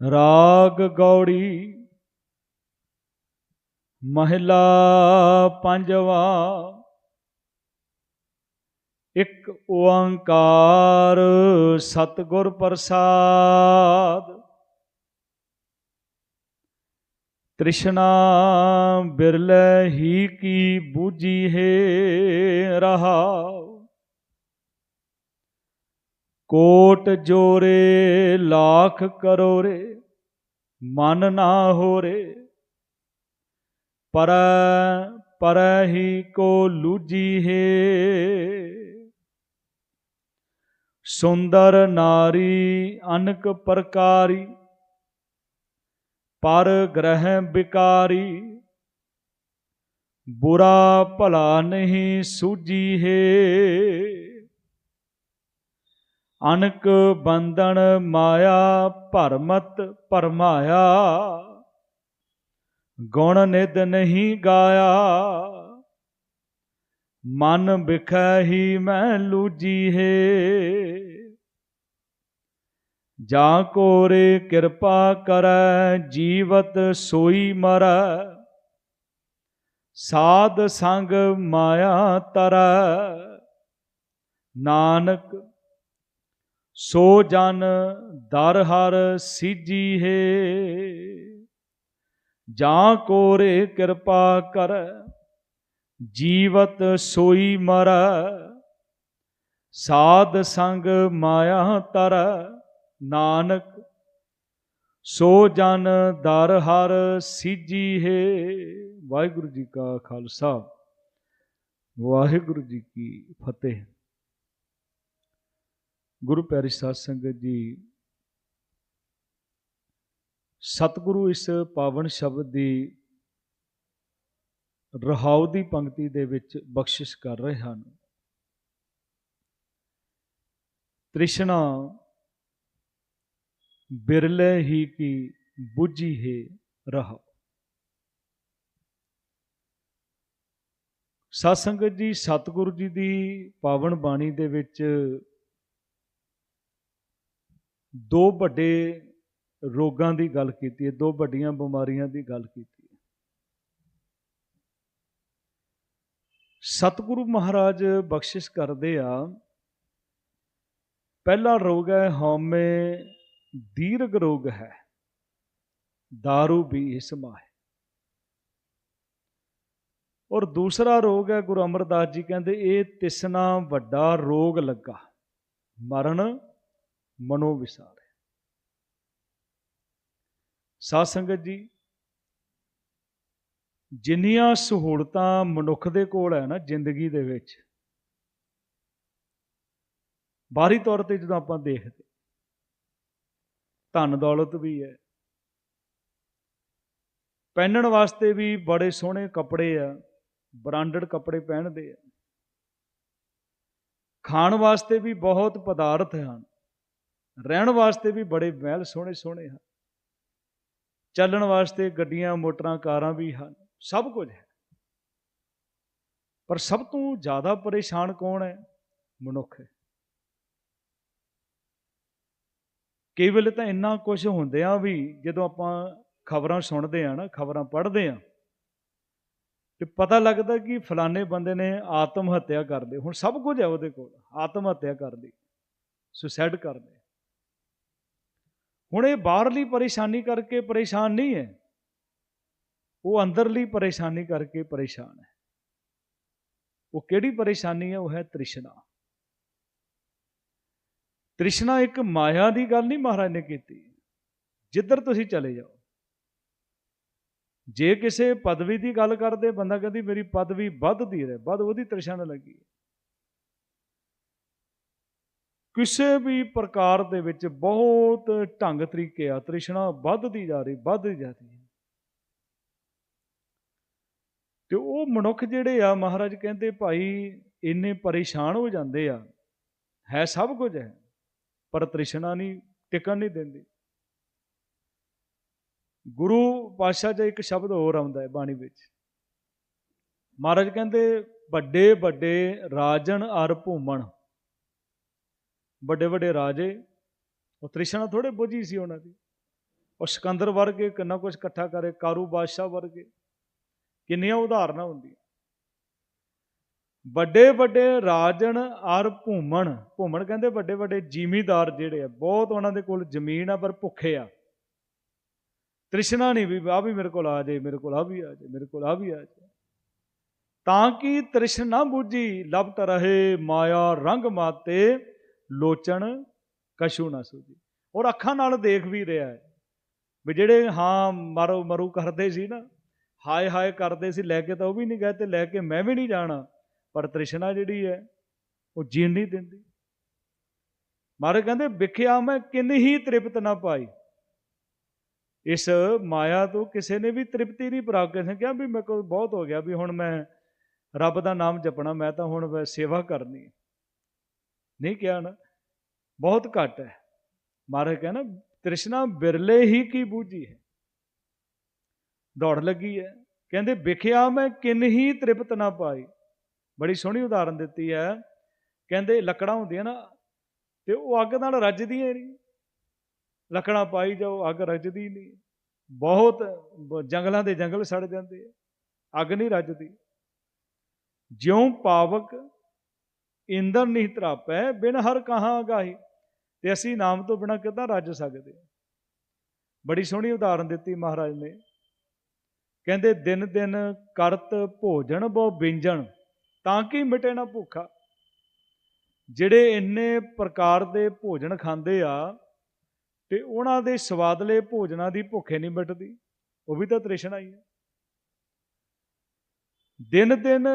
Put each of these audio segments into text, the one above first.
ਰਾਗ ਗੌੜੀ ਮਹਿਲਾ ਪੰਜਵਾ ਇੱਕ ਓੰਕਾਰ ਸਤਿਗੁਰ ਪ੍ਰਸਾਦ। ਤ੍ਰਿਸ਼ਨਾ ਬਿਰਲੇ ਹੀ ਕੀ ਬੂਝੀ ਹੈ ਰਹਾਉ ਕੋਟ ਜੋਰੇ ਲੱਖ ਕਰੋਰੇ ਮਨ ਨਾ ਹੋਰੇ ਪਰ ਪਰ ਹੀ ਕੋ ਲੂਜੀ ਹੈ ਸੁੰਦਰ ਨਾਰੀ ਅਨਕ ਪ੍ਰਕਾਰੀ ਪਰ ਗ੍ਰਹਿ ਵਿਕਾਰੀ ਬੁਰਾ ਭਲਾ ਨਹੀਂ ਸੂਜੀ ਹੈ ਅਨਕ ਬੰਧਨ ਮਾਇਆ ਭਰਮਤ ਭਰਮਾਇਆ, ਗੁਣ ਨਿਦ ਨਹੀਂ ਗਾਇਆ। ਮਨ ਬਿਖੈ ਹੀ ਮੈਂ ਲੂਜੀ ਹੈ। ਜਾਂ ਕੋਰੇ ਕਿਰਪਾ ਕਰੈ, ਜੀਵਤ ਸੋਈ ਮਰੈ। ਸਾਧ ਸੰਗ ਮਾਇਆ ਤਰੈ। ਨਾਨਕ ਸੋ ਜਨ ਦਰ ਹਰ ਸੀਜੀ ਹੈ। ਜਾਂ ਕੋਰੇ ਕਿਰਪਾ ਕਰ, ਜੀਵਤ ਸੋਈ ਮਰ। ਸਾਧ ਸੰਗ ਮਾਇਆ ਤਰ, ਨਾਨਕ, ਸੋ ਜਨ ਦਰ ਹਰ ਸੀਜੀ ਹੈ। ਵਾਹਿਗੁਰੂ ਜੀ ਕਾ ਖਾਲਸਾ। ਵਾਹਿਗੁਰੂ ਜੀ ਕੀ ਫਤਿਹ। ਗੁਰੂ ਪਿਆਰੀ ਸਾਧ ਸੰਗਤ ਜੀ, ਸਤਿਗੁਰੂ ਇਸ ਪਾਵਨ ਸ਼ਬਦ ਦੀ ਰਹਾਉ ਦੀ ਪੰਕਤੀ ਦੇ ਵਿੱਚ ਬਖਸ਼ਿਸ਼ ਕਰ ਰਹੇ ਹਨ। ਤ੍ਰਿਸ਼ਨਾ, ਬਿਰਲੇ ਹੀ ਕੀ ਬੁੱਝੀ ਹੈ ਰਹਾ ਸਾਧ ਸੰਗਤ ਜੀ, ਸਤਿਗੁਰੂ ਜੀ ਦੀ ਪਾਵਨ ਬਾਣੀ ਦੇ ਵਿੱਚ ਦੋ ਵੱਡੇ ਰੋਗਾਂ ਦੀ ਗੱਲ ਕੀਤੀ ਹੈ, ਦੋ ਵੱਡੀਆਂ ਬਿਮਾਰੀਆਂ ਦੀ ਗੱਲ ਕੀਤੀ ਹੈ। ਸਤਿਗੁਰੂ ਮਹਾਰਾਜ ਬਖਸ਼ਿਸ਼ ਕਰਦੇ ਆ, ਪਹਿਲਾ ਰੋਗ ਹੈ ਹਉਮੈ, ਦੀਰਘ ਰੋਗ ਹੈ दारू ਵੀ ਇਸ ਮਾਹ ਔਰ ਦੂਸਰਾ ਰੋਗ ਹੈ, ਗੁਰੂ ਅਮਰਦਾਸ ਜੀ ਕਹਿੰਦੇ, ਇਹ ਤਿਸਨਾ ਵੱਡਾ ਰੋਗ ਲੱਗਾ, ਮਰਨ ਮਨੋ ਵਿਸਾਰ। ਹੈ ਸਾਧ ਸੰਗਤ ਜੀ, ਜਿੰਨੀਆਂ ਸਹੂਲਤਾਂ ਮਨੁੱਖ ਦੇ ਕੋਲ ਹੈ ਨਾ, ਜ਼ਿੰਦਗੀ ਦੇ ਵਿੱਚ, ਬਾਹਰੀ ਤੌਰ ਤੇ ਜਦੋਂ ਆਪਾਂ ਦੇਖਦੇ, ਧਨ ਦੌਲਤ ਵੀ ਹੈ, ਪਹਿਨਣ ਵਾਸਤੇ ਵੀ ਬੜੇ ਸੋਹਣੇ ਕੱਪੜੇ ਆ, ਬ੍ਰਾਂਡਡ ਕੱਪੜੇ ਪਹਿਨਦੇ ਆ, ਖਾਣ ਵਾਸਤੇ ਵੀ ਬਹੁਤ ਪਦਾਰਥ ਹਨ। ਰਹਿਣ ਵਾਸਤੇ ਵੀ ਬੜੇ ਮਹਿਲ ਸੋਹਣੇ ਸੋਹਣੇ ਹਨ। ਚੱਲਣ ਵਾਸਤੇ ਗੱਡੀਆਂ, ਮੋਟਰਾਂ, ਕਾਰਾਂ ਵੀ ਹਨ, ਸਭ ਕੁਝ ਹੈ। ਪਰ ਸਭ ਤੋਂ ਜ਼ਿਆਦਾ ਪਰੇਸ਼ਾਨ ਕੌਣ ਹੈ? ਮਨੁੱਖ ਹੈ। ਕਈ ਵੇਲੇ ਤਾਂ ਇੰਨਾ ਕੁਝ ਹੁੰਦਿਆਂ ਵੀ ਜਦੋਂ ਆਪਾਂ ਖਬਰਾਂ ਸੁਣਦੇ ਆ ਨਾ, ਖਬਰਾਂ ਪੜ੍ਹਦੇ ਆ, ਤੇ ਪਤਾ ਲੱਗਦਾ ਕਿ ਫਲਾਣੇ ਬੰਦੇ ਨੇ ਆਤਮ ਹੱਤਿਆ ਕਰ ਲਈ। ਹੁਣ ਸਭ ਕੁਝ ਹੈ ਉਹਦੇ ਕੋਲ, ਆਤਮ ਹੱਤਿਆ ਕਰ ਕਰਦੀ ਸੁਸਾਈਡ ਕਰਦੇ ਹੁਣ ਇਹ ਬਾਹਰਲੀ ਪਰੇਸ਼ਾਨੀ ਕਰਕੇ ਪਰੇਸ਼ਾਨ ਨਹੀਂ ਹੈ। ਉਹ ਅੰਦਰਲੀ ਪਰੇਸ਼ਾਨੀ ਕਰਕੇ ਪਰੇਸ਼ਾਨ ਹੈ। ਉਹ ਕਿਹੜੀ ਪਰੇਸ਼ਾਨੀ ਹੈ? ਉਹ ਹੈ ਤ੍ਰਿਸ਼ਨਾ। ਤ੍ਰਿਸ਼ਨਾ ਇੱਕ ਮਾਇਆ ਦੀ ਗੱਲ ਨਹੀਂ ਮਹਾਰਾਜ ਨੇ ਕੀਤੀ। ਜਿੱਧਰ ਤੁਸੀਂ ਚਲੇ ਜਾਓ। ਜੇ ਕਿਸੇ ਪਦਵੀ ਦੀ ਗੱਲ ਕਰਦੇ, ਬੰਦਾ ਕਹਿੰਦੀ, ਮੇਰੀ ਪਦਵੀ ਵੱਧਦੀ ਰਹੇ, ਵੱਧ ਉਹਦੀ ਤ੍ਰਿਸ਼ਨਾ ਲੱਗੀ ਕਿਸੇ ਵੀ ਪ੍ਰਕਾਰ ਦੇ ਵਿੱਚ ਬਹੁਤ ਢੰਗ ਤਰੀਕੇ ਆ, ਤ੍ਰਿਸ਼ਨਾ ਵੱਧਦੀ ਜਾ ਰਹੀ, ਵੱਧਦੀ ਜਾ ਰਹੀ ਤੇ ਉਹ ਮਨੁੱਖ ਜਿਹੜੇ ਆ, ਮਹਾਰਾਜ ਕਹਿੰਦੇ ਭਾਈ, ਇੰਨੇ ਪਰੇਸ਼ਾਨ ਹੋ ਜਾਂਦੇ ਆ, ਹੈ ਸਭ ਕੁਝ ਹੈ, ਪਰ ਤ੍ਰਿਸ਼ਨਾ ਨਹੀਂ, ਟਿਕਣ ਨਹੀਂ ਦਿੰਦੀ। ਗੁਰੂ ਪਾਤਸ਼ਾਹ ਜੀ ਇੱਕ ਸ਼ਬਦ ਹੋਰ ਆਉਂਦਾ ਹੈ ਬਾਣੀ ਵਿੱਚ। ਮਹਾਰਾਜ ਕਹਿੰਦੇ ਵੱਡੇ ਵੱਡੇ ਰਾਜਨ ਅਰ ਭੂਮਣ। ਵੱਡੇ ਵੱਡੇ ਰਾਜੇ, ਉਹ ਤ੍ਰਿਸ਼ਨਾ ਥੋੜੇ ਬੁਝੀ ਸੀ ਉਹਨਾਂ ਦੀ। ਉਹ ਸਿਕੰਦਰ ਵਰਗੇ ਕਿੰਨਾ ਕੁਝ ਇਕੱਠਾ ਕਰੇ, ਕਾਰੂ ਬਾਦਸ਼ਾਹ ਵਰਗੇ, ਕਿੰਨੀਆਂ ਉਦਾਹਰਨਾਂ ਹੁੰਦੀਆਂ। ਵੱਡੇ ਵੱਡੇ ਰਾਜਨ ਔਰ ਭੂਮਣ ਭੂਮਣ ਕਹਿੰਦੇ ਵੱਡੇ ਵੱਡੇ ਜ਼ਿਮੀਦਾਰ ਜਿਹੜੇ ਆ, ਬਹੁਤ ਉਹਨਾਂ ਦੇ ਕੋਲ ਜ਼ਮੀਨ ਆ, ਪਰ ਭੁੱਖੇ ਆ। ਤ੍ਰਿਸ਼ਨਾ ਨਹੀਂ ਵੀ ਆ ਵੀ ਮੇਰੇ ਕੋਲ ਆ ਜਾਏ, ਮੇਰੇ ਕੋਲ ਆ ਵੀ ਆ ਜੇ ਮੇਰੇ ਕੋਲ ਆ ਵੀ ਆ ਜਾਏ। ਤਾਂ ਕਿ ਤ੍ਰਿਸ਼ਨਾ ਬੁੱਝੀ, ਲਪਟ ਰਹੇ ਮਾਇਆ ਰੰਗ ਮਾਤੇ ਲੋਚਣ ਕਸ਼ੂ ਨਾ ਸੂਝੀ। ਔਰ ਅੱਖਾਂ ਨਾਲ ਦੇਖ ਵੀ ਰਿਹਾ ਹੈ ਵੀ ਜਿਹੜੇ ਹਾਂ ਮਾਰੋ ਮਰੂ ਕਰਦੇ ਸੀ ਨਾ, ਹਾਏ ਹਾਏ ਕਰਦੇ ਸੀ, ਲੈ ਕੇ ਤਾਂ ਉਹ ਵੀ ਨਹੀਂ ਗਏ ਤੇ ਲੈ ਕੇ ਮੈਂ ਵੀ ਨਹੀਂ ਜਾਣਾ, ਪਰ ਤ੍ਰਿਸ਼ਨਾ ਜਿਹੜੀ ਹੈ ਉਹ ਜੀਣ ਨਹੀਂ ਦਿੰਦੀ। ਮਾਰੇ ਕਹਿੰਦੇ, ਵਿਖਿਆ ਮੈਂ ਕਿੰਨੀ ਹੀ ਤ੍ਰਿਪਤ ਨਾ ਪਾਈ। ਇਸ ਮਾਇਆ ਤੋਂ ਕਿਸੇ ਨੇ ਵੀ ਤ੍ਰਿਪਤੀ ਨਹੀਂ ਪ੍ਰਾਪਤ ਕਿਸੇ ਨੇ ਕਿਹਾ ਵੀ ਮੇਰੇ ਕੋਲ ਬਹੁਤ ਹੋ ਗਿਆ ਵੀ ਹੁਣ ਮੈਂ ਰੱਬ ਦਾ ਨਾਮ ਜਪਣਾ, ਮੈਂ ਤਾਂ ਹੁਣ ਸੇਵਾ ਕਰਨੀ ਨਹੀਂ ਕਿਹਾ ਨਾ। ਬਹੁਤ ਘੱਟ ਹੈ। ਮਾਰੇ ਕਹਿੰਦਾ, ਤ੍ਰਿਸ਼ਨਾ ਬਿਰਲੇ ਹੀ ਕੀ ਬੂਝੀ ਹੈ। ਦੌੜ ਲੱਗੀ ਹੈ। ਕਹਿੰਦੇ, ਵਿਖਿਆ ਮੈਂ ਕਿੰਨ ਹੀ ਤ੍ਰਿਪਤ ਨਾ ਪਾਈ। ਬੜੀ ਸੋਹਣੀ ਉਦਾਹਰਨ ਦਿੱਤੀ ਹੈ। ਕਹਿੰਦੇ, ਲੱਕੜਾਂ ਹੁੰਦੀਆਂ ਨਾ, ਤੇ ਉਹ ਅੱਗ ਨਾਲ ਰੱਜਦੀਆਂ ਨਹੀਂ। ਲੱਕੜਾਂ ਪਾਈ ਜਾਓ, ਅੱਗ ਰੱਜਦੀ ਨਹੀਂ। ਬਹੁਤ ਜੰਗਲਾਂ ਦੇ ਜੰਗਲ ਸੜ ਜਾਂਦੇ ਅੱਗ ਨਹੀਂ ਰੱਜਦੀ। ਜਿਉਂ ਪਾਵਕ ਇੰਦਰ ਨਹੀਂ ਤਰਾਪੈ, ਬਿਨ ਹਰ ਕਹਾਂ ਗਾਹੀ ਤੇ ਅਸੀਂ ਨਾਮ ਤੋਂ ਬਿਨਾ ਕਿੱਦਾਂ ਰੱਜ ਸਕਦੇ? ਬੜੀ ਸੋਹਣੀ ਉਦਾਹਰਨ ਦਿੱਤੀ ਮਹਾਰਾਜ ਨੇ। ਕਹਿੰਦੇ, ਦਿਨ ਦਿਨ ਕਰਤ ਭੋਜਨ ਬਹੁ ਬਿੰਜਣ ਤਾਂ ਕਿ ਮਿਟੇ ਨਾ ਭੁੱਖਾ। ਜਿਹੜੇ ਇੰਨੇ ਪ੍ਰਕਾਰ ਦੇ ਭੋਜਨ ਖਾਂਦੇ ਆ, ਤੇ ਉਹਨਾਂ ਦੇ ਸਵਾਦਲੇ ਭੋਜਨਾਂ ਦੀ ਭੁੱਖੇ ਨਹੀਂ ਮਿਟਦੀ। ਉਹ ਵੀ ਤਾਂ ਤ੍ਰਿਸ਼ਨਾ ਹੀ ਹੈ। ਦਿਨ ਦਿਨ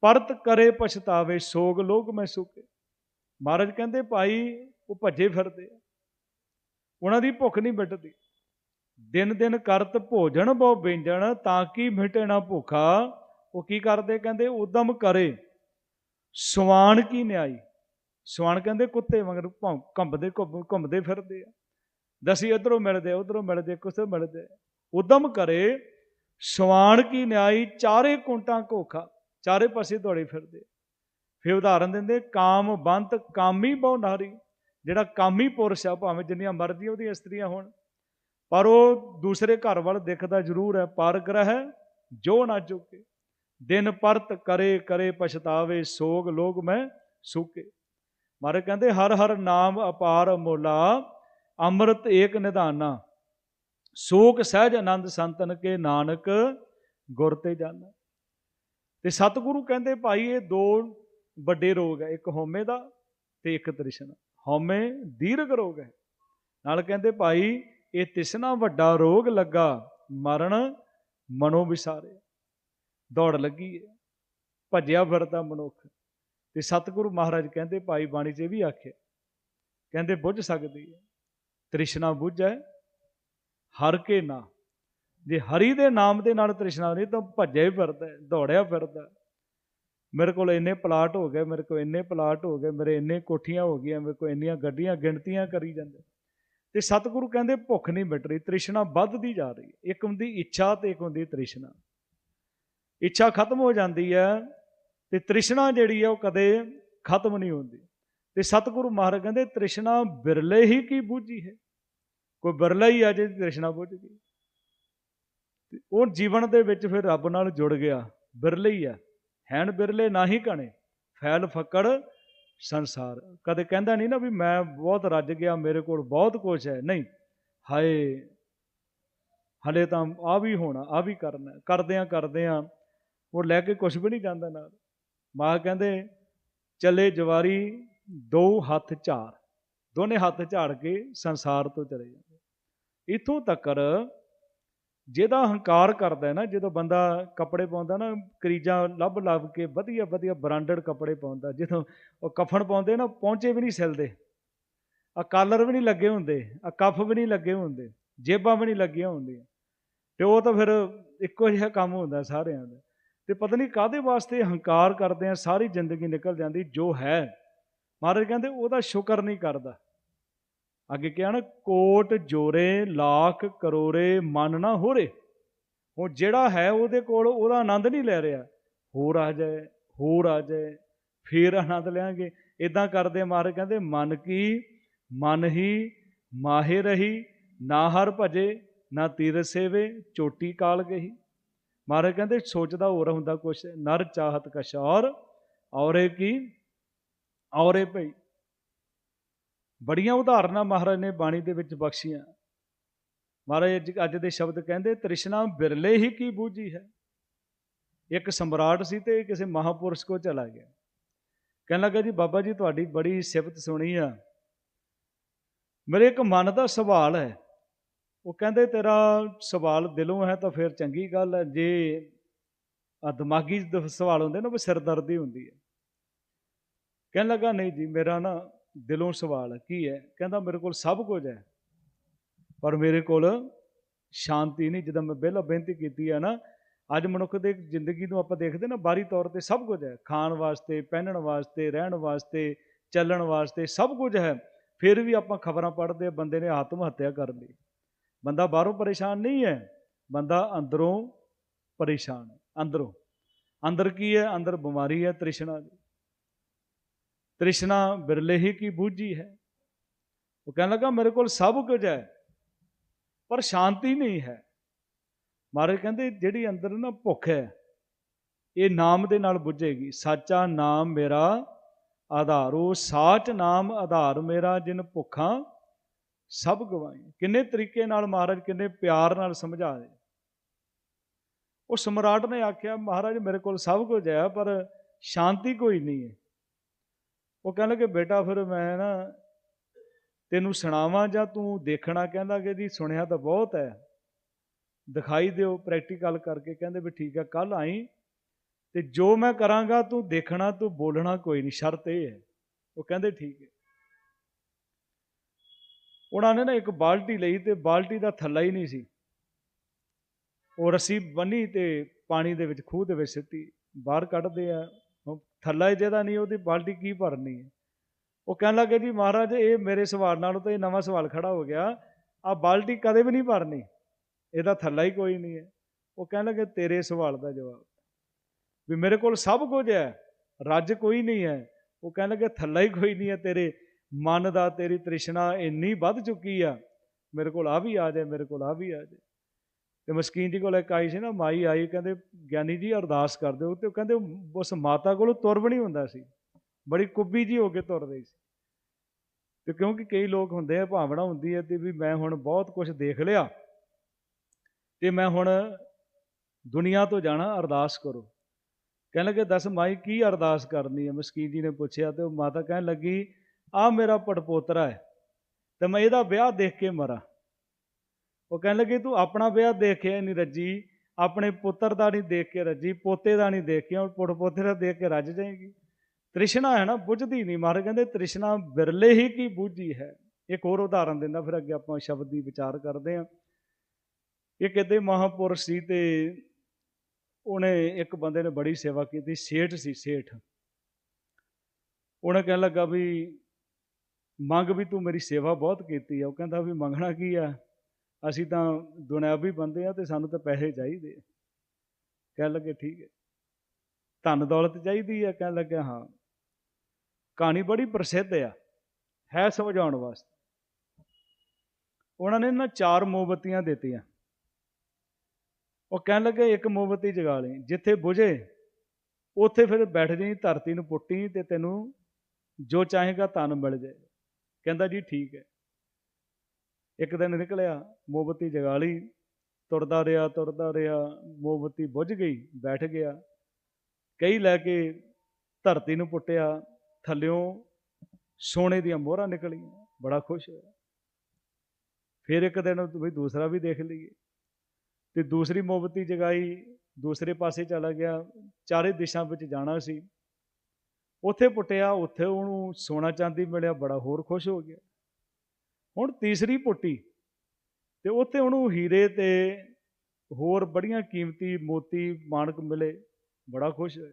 ਪਰਤ ਕਰੇ ਪਛਤਾਵੇ, ਸੋਗ ਲੋਗ ਮੈਂ ਸੁਕੇ। ਮਹਾਰਾਜ ਕਹਿੰਦੇ, ਭਾਈ, ਉਹ ਭੱਜੇ ਫਿਰਦੇ ਆ। ਉਹਨਾਂ ਦੀ ਭੁੱਖ ਨਹੀਂ ਮਿਟਦੀ। ਦਿਨ ਦਿਨ ਕਰਤ ਭੋਜਨ ਬਹੁ ਬਿੰਜਣ ਤਾਂ ਕਿ ਮਿਟੇ ਨਾ ਭੁੱਖਾ? ਉਹ ਕੀ ਕਰਦੇ ਕਹਿੰਦੇ, ਉਦਮ ਕਰੇ। ਸਵਾਨ ਕੀ ਨਿਆਈ? ਸਵਾਨ ਕਹਿੰਦੇ, ਕੁੱਤੇ ਵਾਂਗਰ ਭੌਂ- ਕੰਬਦੇ ਘੁੰਮ- ਘੁੰਮਦੇ ਫਿਰਦੇ ਆ। ਦਸੀ, ਇਧਰੋਂ ਮਿਲਦੇ ਉਧਰੋਂ ਮਿਲਦੇ ਕੁਸੇ ਮਿਲਦੇ ਉਦਮ ਕਰੇ। ਸਵਾਨ ਕੀ ਨਿਆਈ? ਚਾਰੇ ਕੁੰਟਾਂ ਘੋਖਾ। ਚਾਰੇ ਪਾਸੇ ਦੌੜੇ ਫਿਰਦੇ ਫਿਰ ਉਦਾਹਰਨ ਦਿੰਦੇ, ਕਾਮ ਬੰਤ, ਕਾਮੀ ਬਹੁ ਨਾਰੀ ਜਿਹੜਾ ਕਾਮੀ ਪੁਰਸ਼ ਆ, ਭਾਵੇਂ ਜਿੰਨੀਆਂ ਮਰਜ਼ੀ ਉਹਦੀਆਂ ਇਸਤਰੀਆਂ ਹੋਣ, ਪਰ ਉਹ ਦੂਸਰੇ ਘਰ ਵੱਲ ਦੇਖਦਾ ਜ਼ਰੂਰ ਹੈ ਪਰ ਗ੍ਰਹਿ ਜੋ ਨਾ ਚੁੱਕੇ। ਦਿਨ ਪਰਤ ਕਰੇ ਕਰੇ ਪਛਤਾਵੇ, ਸੋਗ ਲੋਗ ਮੈਂ ਸੂਕੇ। ਮਾਰੇ ਕਹਿੰਦੇ, ਹਰ ਹਰ ਨਾਮ ਅਪਾਰ ਮੋਲਾ, ਅੰਮ੍ਰਿਤ ਏਕ ਨਿਧਾਨਾ। ਸੋਕ ਸਹਿਜ ਆਨੰਦ ਸੰਤਨ ਕੇ ਨਾਨਕ, ਗੁਰ ਤੇ ਜਾਣਾ ਤੇ ਸਤਿਗੁਰੂ ਕਹਿੰਦੇ ਭਾਈ ਇਹ ਦੋ ਵੱਡੇ ਰੋਗ ਹੈ, ਇੱਕ ਹਉਮੈ ਦਾ ਤੇ ਇੱਕ ਤ੍ਰਿਸ਼ਨਾ। ਹਉਮੈ ਦੀਰਘ ਰੋਗ ਹੈ। ਨਾਲ ਕਹਿੰਦੇ ਭਾਈ ਇਹ ਤ੍ਰਿਸ਼ਨਾ ਵੱਡਾ ਰੋਗ ਲੱਗਾ, ਮਰਨ ਮਨੋ ਵਿਸਾਰੇ ਦੌੜ ਲੱਗੀ ਹੈ, ਭੱਜਿਆ ਫਿਰਦਾ ਮਨੁੱਖ। ਤੇ ਸਤਿਗੁਰੂ ਮਹਾਰਾਜ ਕਹਿੰਦੇ ਭਾਈ ਬਾਣੀ 'ਚ ਇਹ ਵੀ ਆਖਿਆ, ਕਹਿੰਦੇ ਬੁੱਝ ਸਕਦੀ ਹੈ। ਤ੍ਰਿਸ਼ਨਾ ਬੁੱਝੈ ਹਰ ਕੇ ਨਾ। ਜੇ ਹਰੀ ਦੇ ਨਾਮ ਦੇ ਨਾਲ ਤ੍ਰਿਸ਼ਨਾ ਨਹੀਂ ਤਾਂ ਭੱਜਿਆ ਹੀ ਫਿਰਦਾ ਦੌੜਿਆ ਫਿਰਦਾ ਮੇਰੇ ਕੋਲ ਇੰਨੇ ਪਲਾਟ ਹੋ ਗਏ, ਮੇਰੇ ਕੋਲ ਇੰਨੇ ਪਲਾਟ ਹੋ ਗਏ, ਮੇਰੇ ਇੰਨੇ ਕੋਠੀਆਂ ਹੋ ਗਈਆਂ, ਮੇਰੇ ਕੋਲ ਇੰਨੀਆਂ ਗੱਡੀਆਂ, ਗਿਣਤੀਆਂ ਕਰੀ ਜਾਂਦੇ ਤੇ ਸਤਿਗੁਰੂ ਕਹਿੰਦੇ ਭੁੱਖ ਨਹੀਂ ਮਿਟ ਰਹੀ, ਤ੍ਰਿਸ਼ਨਾ ਵੱਧਦੀ ਜਾ ਰਹੀ ਹੈ। ਇੱਕ ਹੁੰਦੀ ਇੱਛਾ ਤੇ ਇੱਕ ਹੁੰਦੀ ਤ੍ਰਿਸ਼ਨਾ। ਇੱਛਾ ਖਤਮ ਹੋ ਜਾਂਦੀ ਹੈ ਤੇ ਤ੍ਰਿਸ਼ਨਾ ਜਿਹੜੀ ਹੈ ਉਹ ਕਦੇ ਖਤਮ ਨਹੀਂ ਹੁੰਦੀ। ਤੇ ਸਤਿਗੁਰੂ ਮਹਾਰਾਜ ਕਹਿੰਦੇ ਤ੍ਰਿਸ਼ਨਾ ਬਿਰਲੇ ਹੀ ਕੀ ਬੂਝੀ ਹੈ? ਕੋਈ ਬਿਰਲਾ ਹੀ ਆ ਜੇ ਤ੍ਰਿਸ਼ਨਾ ਬੁੱਝ ਗਈ। ਤੇ ਉਹ ਜੀਵਨ ਦੇ ਵਿੱਚ ਫਿਰ ਰੱਬ ਨਾਲ ਜੁੜ ਗਿਆ, ਬਿਰਲੇ ਹੀ ਆ। ਹੈਨ ਬਿਰਲੇ ਨਾ ਹੀ ਕਣੇ, ਫੈਲ ਫੱਕੜ ਸੰਸਾਰ। ਕਦੇ ਕਹਿੰਦਾ ਨਹੀਂ ਨਾ ਵੀ ਮੈਂ ਬਹੁਤ ਰੱਜ ਗਿਆ, ਮੇਰੇ ਕੋਲ ਬਹੁਤ ਕੁਝ ਹੈ। ਨਹੀਂ, ਹਾਏ, ਹਲੇ ਤਾਂ ਆ ਵੀ ਹੋਣਾ ਆ ਵੀ ਕਰਨਾ, ਕਰਦਿਆਂ ਕਰਦਿਆਂ ਉਹ ਲੈ ਕੇ ਕੁਝ ਵੀ ਨਹੀਂ ਜਾਂਦਾ ਨਾਲ। ਮਾਂ ਕਹਿੰਦੇ, ਚਲੇ ਜਵਾਰੀ ਦੋ ਹੱਥ ਝਾੜ, ਦੋਨੇ ਹੱਥ ਝਾੜ ਕੇ ਸੰਸਾਰ ਤੋਂ ਚਲੇ ਜਾਂਦੇ। ਇਥੋਂ ਤੱਕਰ ਜਿਹਦਾ ਹੰਕਾਰ ਕਰਦਾ ਨਾ, ਜਦੋਂ ਬੰਦਾ ਕੱਪੜੇ ਪਾਉਂਦਾ ਨਾ, ਕਰੀਜਾਂ ਲੱਭ ਲੱਭ ਕੇ ਵਧੀਆ ਵਧੀਆ ਬ੍ਰਾਂਡਡ ਕੱਪੜੇ ਪਾਉਂਦਾ, ਜਦੋਂ ਉਹ ਕਫਨ ਪਾਉਂਦੇ ਨਾ ਪਹੁੰਚੇ ਵੀ ਨਹੀਂ ਸਿਲਦੇ ਆ ਕਾਲਰ ਵੀ ਨਹੀਂ ਲੱਗੇ ਹੁੰਦੇ ਆ ਕਫ ਵੀ ਨਹੀਂ ਲੱਗੇ ਹੁੰਦੇ, ਜੇਬਾਂ ਵੀ ਨਹੀਂ ਲੱਗੀਆਂ ਹੁੰਦੀਆਂ, ਤੇ ਉਹ ਤਾਂ ਫਿਰ ਇੱਕੋ ਜਿਹਾ ਕੰਮ ਹੁੰਦਾ ਸਾਰਿਆਂ ਦਾ। ਤੇ ਪਤਾ ਨਹੀਂ ਕਾਦੇ ਵਾਸਤੇ ਹੰਕਾਰ ਕਰਦੇ ਆ, ਸਾਰੀ ਜ਼ਿੰਦਗੀ ਨਿਕਲ ਜਾਂਦੀ ਜੋ ਹੈ। ਮਹਾਰਾਜ ਕਹਿੰਦੇ ਉਹਦਾ ਸ਼ੁਕਰ ਨਹੀਂ ਕਰਦਾ। ਅੱਗੇ ਕਿਹਾ ਨਾ, ਕੋਟ ਜੋਰੇ, ਲੱਖ ਕਰੋੜੇ ਮਨ ਨਾ ਹੋਰੇ। ਉਹ ਜਿਹੜਾ ਹੈ ਉਹਦੇ ਕੋਲ, ਉਹਦਾ ਆਨੰਦ ਨਹੀਂ ਲੈ ਰਿਹਾ। ਹੋਰ ਆ ਜਾਏ, ਹੋਰ ਆ ਜਾਏ, ਫੇਰ ਆਨੰਦ ਲਿਆਂਗੇ। ਇਦਾਂ ਕਰਦੇ ਮਾਰ ਕਹਿੰਦੇ, ਮਨ ਕੀ, ਮਨ ਹੀ, ਮਾਹੇ ਰਹੀ, ਨਾ ਹਰ ਭਜੇ, ਨਾ ਤੀਰ ਸੇਵੇ, ਚੋਟੀ ਕਾਲ ਗਈ ਮਹਾਰਾਜ ਕਹਿੰਦੇ, ਸੋਚਦਾ ਹੋਰ ਹੁੰਦਾ ਕੁਛ, ਨਰ ਚਾਹਤ ਕਸ਼ੌਰ ਔਰੇ ਕੀ, ਔਰੇ ਭਈ। ਬੜੀਆਂ ਉਦਾਹਰਨਾਂ ਮਹਾਰਾਜ ਨੇ ਬਾਣੀ ਦੇ ਵਿੱਚ ਬਖਸ਼ੀਆਂ। ਮਹਾਰਾਜ ਅੱਜ- ਦੇ ਸ਼ਬਦ ਕਹਿੰਦੇ, ਤ੍ਰਿਸ਼ਨਾ ਬਿਰਲੇ ਹੀ ਕੀ ਬੂਝੀ ਹੈ? ਇੱਕ ਸਮਰਾਟ ਸੀ ਤੇ ਕਿਸੇ ਮਹਾਪੁਰਸ਼ ਕੋ ਚਲਾ ਗਿਆ। ਕਹਿਣ ਲੱਗਾ, ਜੀ ਬਾਬਾ ਜੀ, ਤੁਹਾਡੀ ਬੜੀ ਸਿਫਤ ਸੁਣੀ ਆ। ਮੇਰੇ ਇੱਕ ਮਨ ਦਾ ਸਵਾਲ ਹੈ। ਉਹ ਕਹਿੰਦੇ, ਤੇਰਾ ਸਵਾਲ ਦਿਲੋਂ ਹੈ ਤਾਂ ਫਿਰ ਚੰਗੀ ਗੱਲ ਹੈ। ਜੇ ਆ ਦਿਮਾਗੀ ਦ- ਸਵਾਲ ਹੁੰਦੇ ਨਾ, ਉਹ ਸਿਰਦਰਦੀ ਹੁੰਦੀ ਹੈ। ਕਹਿਣ ਲੱਗਾ, ਨਹੀਂ ਜੀ, ਮੇਰਾ ਨਾ ਦਿਲੋਂ ਸਵਾਲ ਕੀ ਹੈ? ਕਹਿੰਦਾ ਮੇਰੇ ਕੋਲ ਸਭ ਕੁਝ ਹੈ। ਪਰ ਮੇਰੇ ਕੋਲ ਸ਼ਾਂਤੀ ਨਹੀਂ। ਜਦੋਂ ਮੈਂ ਪਹਿਲਾਂ ਬੇਨਤੀ ਕੀਤੀ ਹੈ ਨਾ, ਅੱਜ ਮਨੁੱਖ ਦੇ ਜ਼ਿੰਦਗੀ ਨੂੰ ਆਪਾਂ ਦੇਖਦੇ ਨਾ ਬਾਹਰੀ ਤੌਰ ਤੇ ਸਭ ਕੁਝ ਹੈ। ਖਾਣ ਵਾਸਤੇ, ਪਹਿਨਣ ਵਾਸਤੇ, ਰਹਿਣ ਵਾਸਤੇ, ਚੱਲਣ ਵਾਸਤੇ ਸਭ ਕੁਝ ਹੈ। ਫਿਰ ਵੀ ਆਪਾਂ ਖਬਰਾਂ ਪੜ੍ਹਦੇ ਬੰਦੇ ਨੇ ਆਤਮ ਹੱਤਿਆ ਕਰ ਲਈ। ਬੰਦਾ ਬਾਹਰੋਂ ਪਰੇਸ਼ਾਨ ਨਹੀਂ ਹੈ, ਬੰਦਾ ਅੰਦਰੋਂ ਪਰੇਸ਼ਾਨ ਹੈ। ਅੰਦਰੋਂ। ਅੰਦਰ ਕੀ ਹੈ? ਅੰਦਰ ਬਿਮਾਰੀ ਹੈ, ਤ੍ਰਿਸ਼ਨਾ ਦੀ। ਤ੍ਰਿਸ਼ਨਾ ਬਿਰਲੇ ਹੀ ਕੀ ਬੂਝੀ ਹੈ? ਉਹ ਕਹਿਣ ਲੱਗਾ, ਮੇਰੇ ਕੋਲ ਸਭ ਕੁਝ ਹੈ, ਪਰ ਸ਼ਾਂਤੀ ਨਹੀਂ ਹੈ। ਮਹਾਰਾਜ ਕਹਿੰਦੇ, ਜਿਹੜੀ ਅੰਦਰ ਨਾ ਭੁੱਖ ਹੈ, ਇਹ ਨਾਮ ਦੇ ਨਾਲ ਬੁੱਝੇਗੀ। ਸਾਚਾ ਨਾਮ ਮੇਰਾ ਆਧਾਰੋ ਸਾਚ ਨਾਮ ਆਧਾਰ ਮੇਰਾ, ਜਿਨ ਭੁੱਖਾਂ ਸਭ ਗਵਾਈ। ਕਿੰਨੇ ਤਰੀਕੇ ਨਾਲ ਮਹਾਰਾਜ ਕਿੰਨੇ ਪਿਆਰ ਨਾਲ ਸਮਝਾਏ ਉਹ ਸਮਰਾਟ ਨੇ ਆਖਿਆ, ਮਹਾਰਾਜ, ਮੇਰੇ ਕੋਲ ਸਭ ਕੁਝ ਹੈ, ਪਰ ਸ਼ਾਂਤੀ ਕੋਈ ਨਹੀਂ ਹੈ। ਉਹ ਕਹਿੰਦਾ ਕਿ ਬੇਟਾ ਫਿਰ ਮੈਂ ਨਾ ਤੈਨੂੰ ਸੁਣਾਵਾਂ ਜਾਂ ਤੂੰ ਦੇਖਣਾ? ਕਹਿੰਦਾ ਕਿ ਜੀ ਸੁਣਿਆ ਤਾਂ ਬਹੁਤ ਹੈ। ਦਿਖਾਈ ਦਿਓ ਪ੍ਰੈਕਟੀਕਲ ਕਰਕੇ। ਕਹਿੰਦੇ ਵੀ ਠੀਕ ਹੈ ਕੱਲ ਆਈ ਤੇ ਜੋ ਮੈਂ ਕਰਾਂਗਾ, ਤੂੰ ਦੇਖਣਾ, ਤੂੰ ਬੋਲਣਾ ਕੋਈ ਨਹੀਂ। ਸ਼ਰਤ ਇਹ ਹੈ। ਉਹ ਕਹਿੰਦੇ ਠੀਕ ਹੈ। ਉਹਨਾਂ ਨੇ ਨਾ ਇੱਕ ਬਾਲਟੀ ਲਈ ਤੇ ਬਾਲਟੀ ਦਾ ਥੱਲਾ ਹੀ ਨਹੀਂ ਸੀ। ਉਹ ਰੱਸੀ ਬੰਨੀ ਤੇ ਪਾਣੀ ਦੇ ਵਿੱਚ ਖੂਹ ਦੇ ਵਿੱਚ ਸਿੱਟੀ। ਬਾਹਰ ਕੱਢਦੇ ਆ। ਥੱਲਾ ਜਿਹਦਾ ਨਹੀਂ, ਉਹਦੀ ਬਾਲਟੀ ਕੀ ਭਰਨੀ ਹੈ? ਉਹ ਕਹਿਣ ਲੱਗੇ ਜੀ, ਮਹਾਰਾਜ, ਇਹ ਮੇਰੇ ਸਵਾਲ ਨਾਲੋਂ ਤਾਂ ਇਹ ਨਵਾਂ ਸਵਾਲ ਖੜਾ ਹੋ ਗਿਆ। ਆ ਬਾਲਟੀ ਕਦੇ ਵੀ ਨਹੀਂ ਭਰਨੀ। ਇਹਦਾ ਥੱਲਾ ਹੀ ਕੋਈ ਨਹੀਂ ਹੈ। ਉਹ ਕਹਿਣ ਲੱਗੇ, ਤੇਰੇ ਸਵਾਲ ਦਾ ਜਵਾਬ। ਵੀ ਮੇਰੇ ਕੋਲ ਸਭ ਕੁਝ ਹੈ, ਰੱਜ ਕੋਈ ਨਹੀਂ ਹੈ। ਉਹ ਕਹਿਣ ਲੱਗੇ, ਥੱਲਾ ਹੀ ਕੋਈ ਨਹੀਂ ਹੈ ਤੇਰੇ। ਮਨ ਦਾ, ਤੇਰੀ ਤ੍ਰਿਸ਼ਨਾ ਇੰਨੀ ਵੱਧ ਚੁੱਕੀ ਆ। ਮੇਰੇ ਕੋਲ ਆ ਵੀ ਆ ਜਾਏ, ਮੇਰੇ ਕੋਲ ਆ ਵੀ ਆ ਜਾਏ। ਤੇ ਮਸਕੀਨ ਜੀ ਕੋਲ ਇੱਕ ਆਈ ਸੀ ਨਾ, ਮਾਈ ਆਈ, ਕਹਿੰਦੇ, ਗਿਆਨੀ ਜੀ ਅਰਦਾਸ ਕਰ ਦਿਓ ਤੇ ਉਹ ਕਹਿੰਦੇ, ਉਸ ਮਾਤਾ ਕੋਲੋਂ ਤੁਰ ਵੀ ਨਹੀਂ ਹੁੰਦਾ ਸੀ। ਬੜੀ ਕੁੱਬੀ ਜੀ ਹੋ ਕੇ ਤੁਰ ਰਹੀ ਸੀ। ਤੇ ਕਿਉਂਕਿ ਕਈ ਲੋਕ ਹੁੰਦੇ ਆ, ਭਾਵਨਾ ਹੁੰਦੀ ਹੈ ਤੇ ਵੀ ਮੈਂ ਹੁਣ ਬਹੁਤ ਕੁਝ ਦੇਖ ਲਿਆ, ਤੇ ਮੈਂ ਹੁਣ ਦੁਨੀਆ ਤੋਂ ਜਾਣਾ, ਅਰਦਾਸ ਕਰੋ। ਕਹਿਣ ਲੱਗੇ, ਦੱਸ ਮਾਈ, ਕੀ ਅਰਦਾਸ ਕਰਨੀ ਹੈ? ਮਸਕੀਨ ਜੀ ਨੇ ਪੁੱਛਿਆ ਤੇ ਉਹ ਮਾਤਾ ਕਹਿਣ ਲੱਗੀ ਆ ਮੇਰਾ ਪੜਪੋਤਰਾ ਹੈ, ਤੇ ਮੈਂ ਇਹਦਾ ਵਿਆਹ ਦੇਖ ਕੇ ਮਰਾਂ। ਉਹ ਕਹਿਣ ਲੱਗੇ, ਤੂੰ ਆਪਣਾ ਵਿਆਹ ਦੇਖਿਆ ਨਹੀਂ ਰੱਜੀ। ਆਪਣੇ ਪੁੱਤਰ ਦਾ ਨਹੀਂ ਦੇਖ ਕੇ ਰੱਜੀ, ਪੋਤੇ ਦਾ ਨਹੀਂ ਦੇਖ ਕੇ ਹੁਣ ਪੁੱਤ ਪੋਤੇ ਦਾ ਦੇਖ ਕੇ ਰੱਜ ਜਾਏਗੀ। ਤ੍ਰਿਸ਼ਨਾ ਹੈ ਨਾ, ਬੁੱਝਦੀ ਨਹੀਂ ਮਾਰ, ਕਹਿੰਦੇ ਤ੍ਰਿਸ਼ਨਾ ਬਿਰਲੇ ਹੀ ਕੀ ਬੁੱਝੀ ਹੈ। ਇੱਕ ਹੋਰ ਉਦਾਹਰਨ ਦਿੰਦਾ, ਫਿਰ ਅੱਗੇ ਆਪਾਂ ਸ਼ਬਦ ਦੀ ਵਿਚਾਰ ਕਰਦੇ ਹਾਂ। ਇਹ ਕਿਤੇ ਮਹਾਪੁਰਸ਼ ਸੀ ਤੇ ਉਹਨੇ ਇੱਕ ਬੰਦੇ ਨੇ ਬੜੀ ਸੇਵਾ ਕੀਤੀ, ਸੇਠ ਸੀ, ਸੇਠ। ਉਹਨੇ ਕਹਿਣ ਲੱਗਾ ਵੀ, ਮੰਗ ਵੀ ਤੂੰ ਮੇਰੀ ਸੇਵਾ ਬਹੁਤ ਕੀਤੀ ਆ। ਉਹ ਕਹਿੰਦਾ ਵੀ ਮੰਗਣਾ ਕੀ ਆ? ਅਸੀਂ ਤਾਂ ਦੁਨਿਆਵੀ ਬੰਦੇ ਆ ਤੇ ਸਾਨੂੰ ਤਾਂ ਪੈਸੇ ਚਾਹੀਦੇ ਆ। ਕਹਿਣ ਲੱਗੇ, ਠੀਕ ਹੈ। ਧਨ ਦੌਲਤ ਚਾਹੀਦੀ ਆ, ਕਹਿਣ ਲੱਗਾ, ਹਾਂ। ਕਹਾਣੀ ਬੜੀ ਪ੍ਰਸਿੱਧ ਆ, ਹੈ ਸਮਝਾਉਣ ਵਾਸਤੇ। ਉਹਨਾਂ ਨੇ ਨਾ ਚਾਰ ਮੋਮਬੱਤੀਆਂ ਦਿੱਤੀਆਂ। ਉਹ ਕਹਿਣ ਲੱਗੇ, ਇੱਕ ਮੋਮਬੱਤੀ ਜਗਾ ਲਈ। ਜਿੱਥੇ ਬੁਝੇ, ਉੱਥੇ ਫਿਰ ਬੈਠ ਜਾਈ, ਧਰਤੀ ਨੂੰ ਪੁੱਟੀ ਤੇ ਤੈਨੂੰ ਜੋ ਚਾਹੇਗਾ ਤਨ ਮਿਲ ਜਾਏ ਕਹਿੰਦਾ, ਜੀ, ਠੀਕ ਹੈ। ਇੱਕ ਦਿਨ ਨਿਕਲਿਆ, ਮੋਮਬੱਤੀ ਜਗਾ ਲਈ, ਤੁਰਦਾ ਰਿਹਾ ਤੁਰਦਾ ਰਿਹਾ, ਮੋਮਬੱਤੀ ਬੁਝ ਗਈ, ਬੈਠ ਗਿਆ। ਕਈ ਲੈ ਕੇ ਧਰਤੀ ਨੂੰ ਪੁੱਟਿਆ, ਥੱਲਿਓਂ ਸੋਨੇ ਦੀਆਂ ਮੋਹਰਾਂ ਨਿਕਲੀਆਂ, ਬੜਾ ਖੁਸ਼ ਹੋਇਆ। ਫਿਰ ਇੱਕ ਦਿਨ ਵੀ ਦੂਸਰਾ ਵੀ ਦੇਖ ਲਈਏ। ਤੇ ਦੂਸਰੀ ਮੋਮਬੱਤੀ ਜਗਾਈ, ਦੂਸਰੇ ਪਾਸੇ ਚਲਾ ਗਿਆ, ਚਾਰੇ ਦਿਸ਼ਾ ਵਿੱਚ ਜਾਣਾ ਸੀ। ਉੱਥੇ ਪੁੱਟਿਆ, ਉੱਥੇ ਉਹਨੂੰ ਸੋਨਾ ਚਾਂਦੀ ਮਿਲਿਆ, ਬੜਾ ਹੋਰ ਖੁਸ਼ ਹੋ ਗਿਆ। ਹੁਣ ਤੀਸਰੀ ਪੁੱਟੀ। ਤੇ ਉੱਥੇ ਉਹਨੂੰ ਹੀਰੇ ਤੇ ਹੋਰ ਬੜੀਆਂ ਕੀਮਤੀ ਮੋਤੀ ਮਾਣਕ ਮਿਲੇ। ਬੜਾ ਖੁਸ਼ ਹੋਇਆ।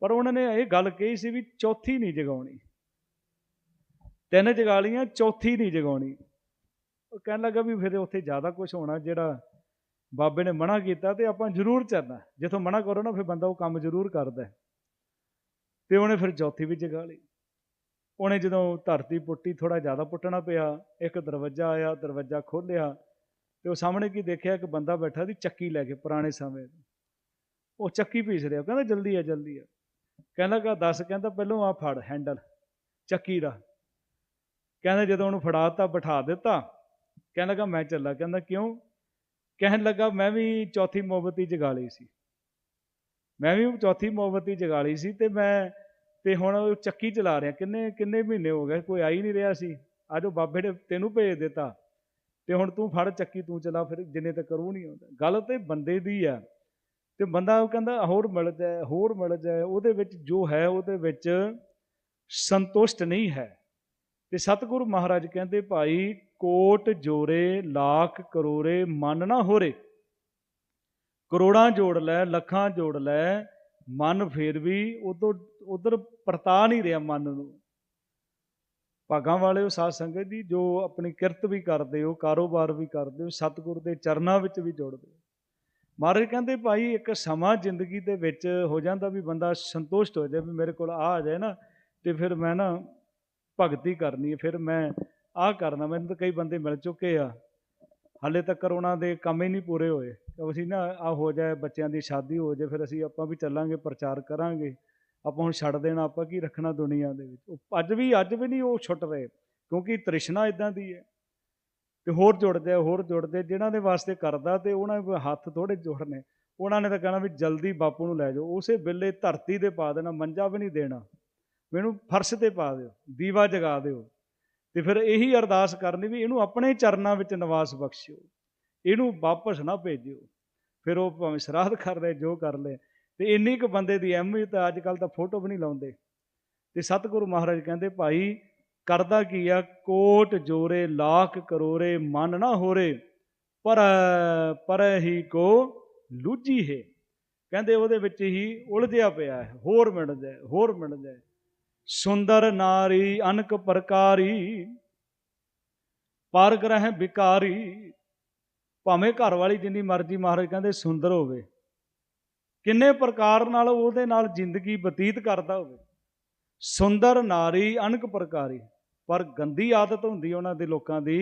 ਪਰ ਉਹਨਾਂ ਨੇ ਇਹ ਗੱਲ ਕਹੀ ਸੀ ਵੀ ਚੌਥੀ ਨਹੀਂ ਜਗਾਉਣੀ। ਤਿੰਨ ਜਗਾ ਲੀਆਂ ਚੌਥੀ ਨਹੀਂ ਜਗਾਉਣੀ। ਉਹ ਕਹਿਣ ਲੱਗਾ ਵੀ ਫਿਰ ਉੱਥੇ ਜ਼ਿਆਦਾ ਕੁਝ ਹੋਣਾ ਜਿਹੜਾ ਬਾਬੇ ਨੇ ਮਨਾ ਕੀਤਾ ਤੇ ਆਪਾਂ ਜ਼ਰੂਰ ਚੱਲਣਾ ਜਿੱਥੋਂ ਮਨਾ ਕਰੋ ਨਾ, ਫਿਰ ਬੰਦਾ ਉਹ ਕੰਮ ਜ਼ਰੂਰ ਕਰਦਾ। ਹੈ। ਤੇ ਉਹਨੇ ਫਿਰ ਚੌਥੀ ਵੀ ਜਗਾ ਲਈ। ਉਹਨੇ ਜਦੋਂ ਧਰਤੀ ਪੁੱਟੀ ਥੋੜਾ ਜ਼ਿਆਦਾ ਪੁੱਟਣਾ ਪਿਆ, ਇੱਕ ਦਰਵਾਜ਼ਾ ਆਇਆ, ਦਰਵਾਜ਼ਾ ਖੋਲ੍ਹਿਆ ਤੇ ਉਹ ਸਾਹਮਣੇ ਕੀ ਦੇਖਿਆ, ਇੱਕ ਬੰਦਾ ਬੈਠਾ ਸੀ ਚੱਕੀ ਲੈ ਕੇ ਪੁਰਾਣੇ ਸਮੇਂ ਦੀ। ਉਹ ਚੱਕੀ ਪੀਸ ਰਿਹਾ ਕਹਿੰਦਾ ਜਲਦੀ ਆ ਜਲਦੀ ਆ। ਕਹਿੰਦਾ ਕਾ ਦੱਸ, ਕਹਿੰਦਾ ਪਹਿਲੋਂ ਆ ਫੜ, ਹੈਂਡਲ, ਚੱਕੀ ਦਾ। ਕਹਿੰਦਾ ਜਦੋਂ ਉਹਨੂੰ ਫੜਾਤਾ, ਬਿਠਾ ਦਿੱਤਾ ਕਹਿਣ ਲੱਗਾ ਮੈਂ ਚੱਲਾ। ਕਹਿੰਦਾ ਕਿਉਂ? ਕਹਿਣ ਲੱਗਾ, ਮੈਂ ਵੀ ਚੌਥੀ ਮੋਮਬਤੀ ਜਗਾ ਲਈ ਸੀ। ਮੈਂ ਵੀ ਚੌਥੀ ਮੋਮਬਤੀ ਜਗਾ ਲਈ ਸੀ ਤੇ ਮੈਂ ਤੇ ਹੁਣ ਉਹ ਚੱਕੀ ਚਲਾ ਰਿਹਾ। ਕਿੰਨੇ ਕਿੰਨੇ ਮਹੀਨੇ ਹੋ ਗਏ, ਕੋਈ ਆਈ ਨਹੀਂ ਰਿਹਾ ਸੀ। ਅੱਜ ਉਹ ਬਾਬੇ ਨੇ ਤੈਨੂੰ ਭੇਜ ਦਿੱਤਾ। ਤੇ ਹੁਣ ਤੂੰ ਫੜ ਚੱਕੀ, ਤੂੰ ਚਲਾ, ਫਿਰ ਜਿੰਨੇ ਤੱਕ ਕਰੂ ਨਹੀਂ ਆਉਂਦਾ ਗੱਲ ਤੇ ਬੰਦੇ ਦੀ ਆ। ਤੇ ਬੰਦਾ ਉਹ ਕਹਿੰਦਾ, ਹੋਰ ਮਿਲ ਜਾਏ, ਹੋਰ ਮਿਲ ਜਾਏ। ਉਹਦੇ ਵਿੱਚ ਜੋ ਹੈ, ਉਹਦੇ ਵਿੱਚ ਸੰਤੁਸ਼ਟ ਨਹੀਂ ਹੈ। ਤੇ ਸਤਿਗੁਰੂ ਮਹਾਰਾਜ ਕਹਿੰਦੇ, ਭਾਈ, ਕੋਟ ਜੋਰੇ ਲੱਖ ਕਰੋੜੇ, ਮਨ ਨਾ ਹੋਰੇ। ਕਰੋੜਾਂ ਜੋੜ ਲੈ, ਲੱਖਾਂ ਜੋੜ ਲੈ ਮਨ ਫੇਰ ਵੀ ਉਦੋਂ ਉਧਰ ਪਰਤਾ ਨਹੀਂ ਰਿਹਾ ਮਨ ਨੂੰ। ਭਾਗਾਂ ਵਾਲਿਓ ਸਾਧ ਸੰਗਤ ਜੀ ਜੋ ਆਪਣੀ ਕਿਰਤ ਵੀ ਕਰਦੇ ਹੋ ਕਾਰੋਬਾਰ ਵੀ ਕਰਦੇ ਹੋ ਸਤਿਗੁਰ ਦੇ ਚਰਨਾਂ ਵਿੱਚ ਵੀ ਜੁੜਦੇ। ਹੋ ਮਹਾਰਾਜ ਕਹਿੰਦੇ, ਭਾਈ, ਇੱਕ ਸਮਾਂ ਜ਼ਿੰਦਗੀ ਦੇ ਵਿੱਚ ਹੋ ਜਾਂਦਾ ਵੀ ਬੰਦਾ ਸੰਤੁਸ਼ਟ ਹੋ ਜਾਵੇ, ਵੀ ਮੇਰੇ ਕੋਲ ਆ ਆ ਜਾਏ ਨਾ, ਤੇ ਫਿਰ ਮੈਂ ਨਾ ਭਗਤੀ ਕਰਨੀ ਹੈ, ਫਿਰ ਮੈਂ ਆਹ ਕਰਨਾ, ਮੈਨੂੰ ਤਾਂ ਕਈ ਬੰਦੇ ਮਿਲ ਚੁੱਕੇ ਆ। ਹਾਲੇ ਤੱਕ ਉਹਨਾਂ ਦੇ ਕੰਮ ਹੀ ਨਹੀਂ ਪੂਰੇ ਹੋਏ। ਅਸੀਂ ਨਾ ਆ ਹੋ ਜਾਏ, ਬੱਚਿਆਂ ਦੀ ਸ਼ਾਦੀ ਹੋ ਜਾਏ, ਫਿਰ ਅਸੀਂ ਆਪਾਂ ਵੀ ਚੱਲਾਂਗੇ, ਪ੍ਰਚਾਰ ਕਰਾਂਗੇ। ਆਪਾਂ ਹੁਣ ਛੱਡ ਦੇਣਾ, ਆਪਾਂ ਕੀ ਰੱਖਣਾ ਦੁਨੀਆ ਦੇ ਵਿੱਚ? ਉਹ ਅੱਜ ਵੀ ਅੱਜ ਵੀ ਨਹੀਂ ਉਹ ਛੁੱਟ ਰਹੇ, ਕਿਉਂਕਿ ਤ੍ਰਿਸ਼ਨਾ ਇਦਾਂ ਦੀ ਹੈ। ਤੇ ਹੋਰ ਜੁੜਦੇ ਹੋਰ ਜੁੜਦੇ ਜਿਨ੍ਹਾਂ ਦੇ ਵਾਸਤੇ ਕਰਦਾ ਤੇ ਉਹਨਾਂ ਦੇ ਹੱਥ ਥੋੜੇ ਜੁੜਨੇ ਉਹਨਾਂ ਨੇ ਤਾਂ ਕਹਿਣਾ ਵੀ ਜਲਦੀ ਬਾਪੂ ਨੂੰ ਲੈ ਜਾਓ। ਉਸੇ ਵੇਲੇ ਧਰਤੀ ਤੇ ਪਾ ਦੇਣਾ, ਮੰਜਾ ਵੀ ਨਹੀਂ ਦੇਣਾ। ਮੈਨੂੰ ਫਰਸ਼ ਤੇ ਪਾ ਦਿਓ, ਦੀਵਾ ਜਗਾ ਦਿਓ। ਤੇ ਫਿਰ ਇਹੀ ਅਰਦਾਸ ਕਰਨੀ ਵੀ ਇਹਨੂੰ ਆਪਣੇ ਚਰਨਾਂ ਵਿੱਚ ਨਿਵਾਸ ਬਖਸ਼ਿਓ। ਇਹਨੂੰ ਵਾਪਸ ਨਾ ਭੇਜਿਓ। ਫਿਰ ਉਹ ਭਾਵੇਂ ਸ਼ਰਾਧ ਕਰ ਲੈ ਜੋ ਕਰ ਲੈ ਤੇ ਇੰਨੀ ਕੁ ਬੰਦੇ ਦੀ ਅਹਿਮੀਅਤ ਅੱਜ ਕੱਲ ਤਾਂ ਫੋਟੋ ਵੀ ਨਹੀਂ ਲਾਉਂਦੇ। ਤੇ ਸਤਿਗੁਰੂ ਮਹਾਰਾਜ ਕਹਿੰਦੇ, ਭਾਈ, ਕਰਦਾ ਕੀ ਆ? ਕੋਟ ਜੋਰੇ, ਲੱਖ ਕਰੋਰੇ, ਮਨ ਨਾ ਹੋਰੇ, ਪਰ ਪਰ ਹੀ ਕੋ ਲੂਜੀ ਹੈ। ਕਹਿੰਦੇ ਉਹਦੇ ਵਿੱਚ ਹੀ ਉਲਝਿਆ ਪਿਆ ਹੈ। ਹੋਰ ਮਿਲ ਜਾਏ, ਹੋਰ ਮਿਲ ਜਾਏ। ਸੁੰਦਰ ਨਾਰੀ, ਅਨਕ ਪ੍ਰਕਾਰੀ ਪਰ ਗ੍ਰਹਿ ਵਿਕਾਰੀ। ਭਾਵੇਂ ਘਰ ਵਾਲੀ ਜਿੰਨੀ ਮਰਜ਼ੀ ਮਹਾਰਾਜ ਕਹਿੰਦੇ ਸੁੰਦਰ ਹੋਵੇ, ਕਿੰਨੇ ਪ੍ਰਕਾਰ ਨਾਲ ਉਹਦੇ ਨਾਲ ਜ਼ਿੰਦਗੀ ਬਤੀਤ ਕਰਦਾ ਹੋਵੇ। ਸੁੰਦਰ ਨਾਰੀ, ਅਨਕ ਪ੍ਰਕਾਰੀ, ਪਰ ਗੰਦੀ ਆਦਤ ਹੁੰਦੀ ਉਹਨਾਂ ਦੇ ਲੋਕਾਂ ਦੀ।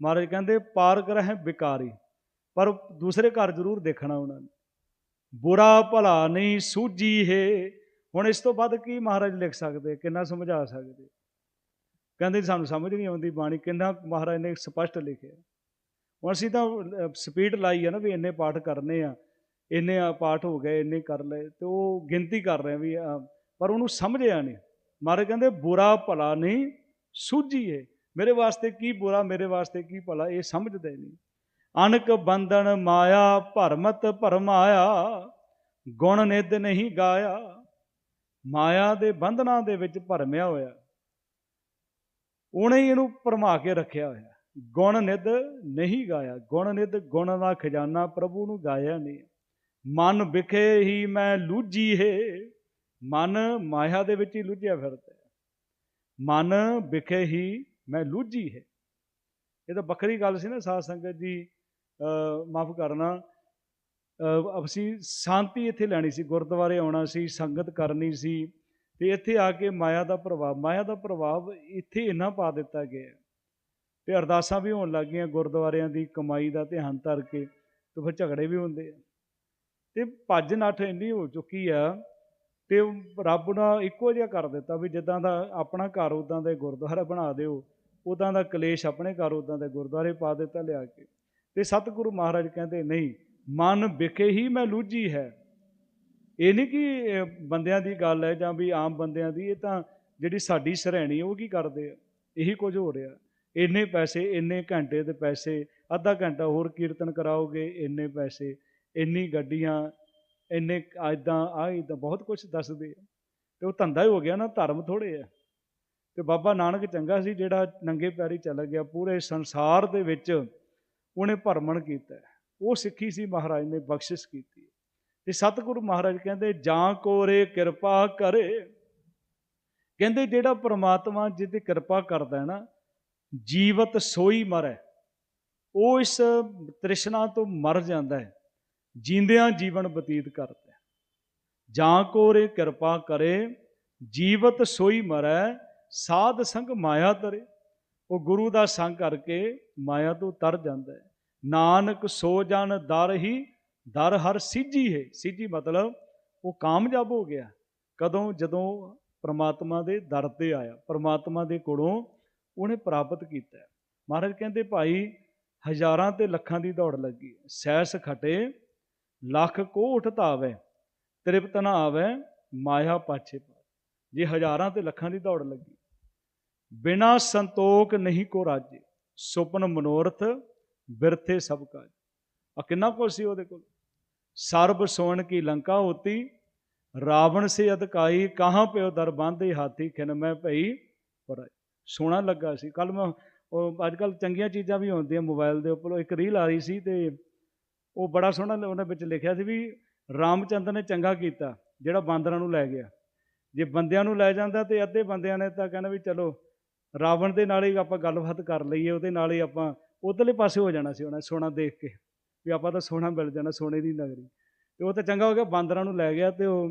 ਮਹਾਰਾਜ ਕਹਿੰਦੇ ਪਾਰ ਗ੍ਰਹਿ ਵਿਕਾਰੀ, ਪਰ ਦੂਸਰੇ ਘਰ ਜ਼ਰੂਰ ਦੇਖਣਾ ਉਹਨਾਂ ਨੇ। ਬੁਰਾ ਭਲਾ ਨਹੀਂ ਸੂਝੀ ਹੈ ਹੁਣ ਇਸ ਤੋਂ ਵੱਧ ਕੀ ਮਹਾਰਾਜ ਲਿਖ ਸਕਦੇ, ਕਿੰਨਾ ਸਮਝਾ ਸਕਦੇ? ਕਹਿੰਦੇ ਸਾਨੂੰ ਸਮਝ ਨਹੀਂ ਆਉਂਦੀ ਬਾਣੀ, ਕਿੰਨਾ ਮਹਾਰਾਜ ਨੇ ਸਪਸ਼ਟ ਲਿਖਿਆ। ਹੁਣ ਅਸੀਂ ਤਾਂ ਸਪੀਡ ਲਾਈ ਆ ਨਾ ਵੀ ਇੰਨੇ ਪਾਠ ਕਰਨੇ ਆ, ਇੰਨੇ ਆ ਪਾਠ ਹੋ ਗਏ, ਇੰਨੇ ਕਰ ਲਏ, ਤੇ ਉਹ ਗਿਣਤੀ ਕਰ ਰਹੇ ਆ ਵੀ ਪਰ ਉਹਨੂੰ ਸਮਝਿਆ ਨਹੀਂ। ਮਹਾਰਾਜ ਕਹਿੰਦੇ, ਬੁਰਾ ਭਲਾ ਨਹੀਂ, ਸੂਝੀਏ। ਮੇਰੇ ਵਾਸਤੇ ਕੀ ਬੁਰਾ, ਮੇਰੇ ਵਾਸਤੇ ਕੀ ਭਲਾ, ਇਹ ਸਮਝਦੇ ਨਹੀਂ। ਅਨਕ ਬੰਧਨ ਮਾਇਆ, ਭਰਮਤ ਭਰਮਾਇਆ, ਗੁਣ ਨਿਧ ਨਹੀਂ ਗਾਇਆ। ਮਾਇਆ ਦੇ ਬੰਧਨਾਂ ਦੇ ਵਿੱਚ ਭਰਮਿਆ ਹੋਇਆ ਉਹਨੇ ਹੀ ਇਹਨੂੰ ਭਰਮਾ ਕੇ ਰੱਖਿਆ ਹੋਇਆ ਗੁਣ ਨਿਧ ਨਹੀਂ ਗਾਇਆ। ਗੁਣ ਨਿਧ ਗੁਣ ਦਾ ਖਜ਼ਾਨਾ ਪ੍ਰਭੂ ਨੂੰ ਗਾਇਆ ਨਹੀਂ ਮਨ ਵਿਖੇ ਹੀ ਮੈਂ ਲੂਜੀ ਹੈ। ਮਨ ਮਾਇਆ ਦੇ ਵਿੱਚ ਹੀ ਲੁੱਝਿਆ ਫਿਰਦਾ ਮਨ ਵਿਖੇ ਹੀ ਮੈਂ ਲੂਝੀ ਹੈ। ਇਹ ਤਾਂ ਵੱਖਰੀ ਗੱਲ ਸੀ ਨਾ ਸਾਧ ਸੰਗਤ ਜੀ। ਮਾਫ ਕਰਨਾ। ਅਸੀਂ ਸ਼ਾਂਤੀ ਇੱਥੇ ਲੈਣੀ ਸੀ, ਗੁਰਦੁਆਰੇ ਆਉਣਾ ਸੀ, ਸੰਗਤ ਕਰਨੀ ਸੀ, ਤੇ ਇੱਥੇ ਆ ਕੇ ਮਾਇਆ ਦਾ ਪ੍ਰਭਾਵ, ਮਾਇਆ ਦਾ ਪ੍ਰਭਾਵ ਇੱਥੇ ਇੰਨਾ ਪਾ ਦਿੱਤਾ ਗਿਆ ਤੇ ਅਰਦਾਸਾਂ ਵੀ ਹੋਣ ਲੱਗ ਗਈਆਂ ਗੁਰਦੁਆਰਿਆਂ ਦੀ ਕਮਾਈ ਦਾ ਧਿਆਨ ਧਰ ਕੇ, ਤੇ ਫਿਰ ਝਗੜੇ ਵੀ ਹੁੰਦੇ ਆ। ਤੇ ਭੱਜ ਨੱਠ ਇੰਨੀ ਹੋ ਚੁੱਕੀ ਆ, ਤੇ ਰੱਬ ਨਾਲ ਇੱਕੋ ਜਿਹਾ ਕਰ ਦਿੱਤਾ ਵੀ ਜਿੱਦਾਂ ਦਾ ਆਪਣਾ ਘਰ ਉਦਾਂ ਦੇ ਗੁਰਦੁਆਰਾ ਬਣਾ ਦਿਓ ਉਦਾਂ ਦਾ ਕਲੇਸ਼ ਆਪਣੇ ਘਰ ਉਦਾਂ ਦੇ ਗੁਰਦੁਆਰੇ ਪਾ ਦਿੱਤਾ ਲਿਆ ਕੇ। ਤੇ ਸਤਿਗੁਰੂ ਮਹਾਰਾਜ ਕਹਿੰਦੇ, ਨਹੀਂ ਮਨ ਵਿਖੇ ਹੀ ਮੈਂ ਲੂਝੀ ਹੈ। ਇਹ ਨਹੀਂ ਕਿ ਬੰਦਿਆਂ ਦੀ ਗੱਲ ਹੈ ਜਾਂ ਵੀ ਆਮ ਬੰਦਿਆਂ ਦੀ, ਇਹ ਤਾਂ ਜਿਹੜੀ ਸਾਡੀ ਸਰਹਿਣੀ ਉਹ ਕੀ ਕਰਦੇ ਆ? ਇਹੀ ਕੁਝ ਹੋ ਰਿਹਾ। ਇੰਨੇ ਪੈਸੇ, ਇੰਨੇ ਘੰਟੇ ਦੇ ਪੈਸੇ, ਅੱਧਾ ਘੰਟਾ ਹੋਰ ਕੀਰਤਨ ਕਰਾਓਗੇ, ਇੰਨੇ ਪੈਸੇ, ਇੰਨੀ ਗੱਡੀਆਂ, ਇੰਨੇ ਇਦਾਂ ਆ ਇਦਾਂ ਬਹੁਤ ਕੁਝ ਦੱਸਦੇ ਆ। ਤੇ ਉਹ ਧੰਦਾ ਹੀ ਹੋ ਗਿਆ ਨਾ, ਧਰਮ ਥੋੜੇ ਆ। ਤੇ ਬਾਬਾ ਨਾਨਕ ਚੰਗਾ ਸੀ ਜਿਹੜਾ ਨੰਗੇ ਪੈਰੀ ਚਲਾ ਗਿਆ, ਪੂਰੇ ਸੰਸਾਰ ਦੇ ਵਿੱਚ ਉਹਨੇ ਭਰਮਣ ਕੀਤਾ। ਉਹ ਸਿੱਖੀ ਸੀ ਮਹਾਰਾਜ ਨੇ ਬਖਸ਼ਿਸ਼ ਕੀਤੀ। ਤੇ ਸਤਿਗੁਰੂ ਮਹਾਰਾਜ ਕਹਿੰਦੇ, ਜਾਂ ਕੋਰੇ ਕਿਰਪਾ ਕਰੇ। ਕਹਿੰਦੇ, ਜਿਹੜਾ ਪ੍ਰਮਾਤਮਾ ਜਿਹਦੀ ਕਿਰਪਾ ਕਰਦਾ ਹੈ ਨਾ, ਜੀਵਤ ਸੋਈ ਮਰੈ। ਉਹ ਇਸ ਤ੍ਰਿਸ਼ਨਾ ਤੋਂ ਮਰ ਜਾਂਦਾ ਹੈ, ਜੀਂਦਿਆਂ ਜੀਵਨ ਬਤੀਤ ਕਰਦਾ ਹੈ। ਜਾਂ ਕੋਰੇ ਕਿਰਪਾ ਕਰੇ, ਜੀਵਤ ਸੋਈ ਮਰੈ, ਸਾਧ ਸੰਗ ਮਾਇਆ ਤਰੇ ਉਹ ਗੁਰੂ ਦਾ ਸੰਗ ਕਰਕੇ ਮਾਇਆ ਤੋਂ ਤਰ ਜਾਂਦਾ ਹੈ। ਨਾਨਕ ਸੋ ਜਨ ਦਰ ਹੀ, ਦਰ ਹਰ ਸਿੱਜੀ ਹੈ। ਸਿੱਜੀ ਮਤਲਬ ਉਹ ਕਾਮਯਾਬ ਹੋ ਗਿਆ। ਕਦੋਂ? ਜਦੋਂ ਪ੍ਰਮਾਤਮਾ ਦੇ ਦਰ ਤੇ ਆਇਆ। ਪ੍ਰਮਾਤਮਾ ਦੇ ਕੋਲੋਂ ਉਹਨੇ ਪ੍ਰਾਪਤ ਕੀਤਾ। ਮਹਾਰਾਜ ਕਹਿੰਦੇ, ਭਾਈ, ਹਜ਼ਾਰਾਂ ਤੇ ਲੱਖਾਂ ਦੀ ਦੌੜ ਲੱਗੀ। ਸੈਸ ਖਟੇ ਲੱਖ ਕੋਟ ਧਾਵੇ, ਤ੍ਰਿਪਤ ਨਾ ਆਵੇ, ਮਾਇਆ ਪਾਛੇ ਪਾ। ਜੇ ਹਜ਼ਾਰਾਂ ਤੇ ਲੱਖਾਂ ਦੀ ਦੌੜ ਲੱਗੀ, ਬਿਨਾ ਸੰਤੋਖ ਨਹੀਂ ਕੋ ਰਾਜੇ। ਸੁਪਨ ਮਨੋਰਥ ਬਿਰਥੇ ਸਭ ਕਾਜ। ਆ ਕਿੰਨਾ ਕੁਛ ਸੀ ਉਹਦੇ ਕੋਲ? ਸਰਬ ਸੋਣ ਕੀ ਲੰਕਾ ਹੋਤੀ, ਰਾਵਣ ਸੇ ਅਧਕਾਈ ਕਹਾਂ ਪਿਓ ਦਰ ਬਾਂਧੇ ਹਾਥੀ, ਖਿਨ ਮੈਂ ਭਈ ਪਰ ਸੋਹਣਾ ਲੱਗਾ ਸੀ। ਕੱਲ ਮੈਂ ਉਹ ਅੱਜ ਕੱਲ ਚੰਗੀਆਂ ਚੀਜ਼ਾਂ ਵੀ ਹੁੰਦੀਆਂ ਮੋਬਾਈਲ ਦੇ ਉੱਪਰ। ਇੱਕ ਰੀਲ ਆ ਰਹੀ ਸੀ ਤੇ ਉਹ ਬੜਾ ਸੋਹਣਾ ਉਹਨੇ ਵਿੱਚ ਲਿਖਿਆ ਸੀ ਵੀ ਰਾਮਚੰਦਰ ਨੇ ਚੰਗਾ ਕੀਤਾ, ਜਿਹੜਾ ਬਾਂਦਰਾਂ ਨੂੰ ਲੈ ਗਿਆ। ਜੇ ਬੰਦਿਆਂ ਨੂੰ ਲੈ ਜਾਂਦਾ ਤੇ ਅੱਧੇ ਬੰਦਿਆਂ ਨੇ ਤਾਂ ਕਹਿੰਦਾ ਵੀ ਚਲੋ, ਰਾਵਣ ਦੇ ਨਾਲ ਹੀ ਆਪਾਂ ਗੱਲਬਾਤ ਕਰ ਲਈਏ, ਉਹਦੇ ਨਾਲ ਹੀ ਆਪਾਂ ਉਧਰਲੇ ਪਾਸੇ ਹੋ ਜਾਣਾ ਸੀ ਉਹਨਾਂ ਸੋਨਾ ਦੇਖ ਕੇ ਵੀ ਆਪਾਂ ਤਾਂ ਸੋਨਾ ਮਿਲ ਜਾਣਾ ਸੋਨੇ ਦੀ ਨਗਰੀ। ਤੇ ਉਹ ਤਾਂ ਚੰਗਾ ਹੋ ਗਿਆ ਬਾਂਦਰਾਂ ਨੂੰ ਲੈ ਗਿਆ ਤੇ ਉਹ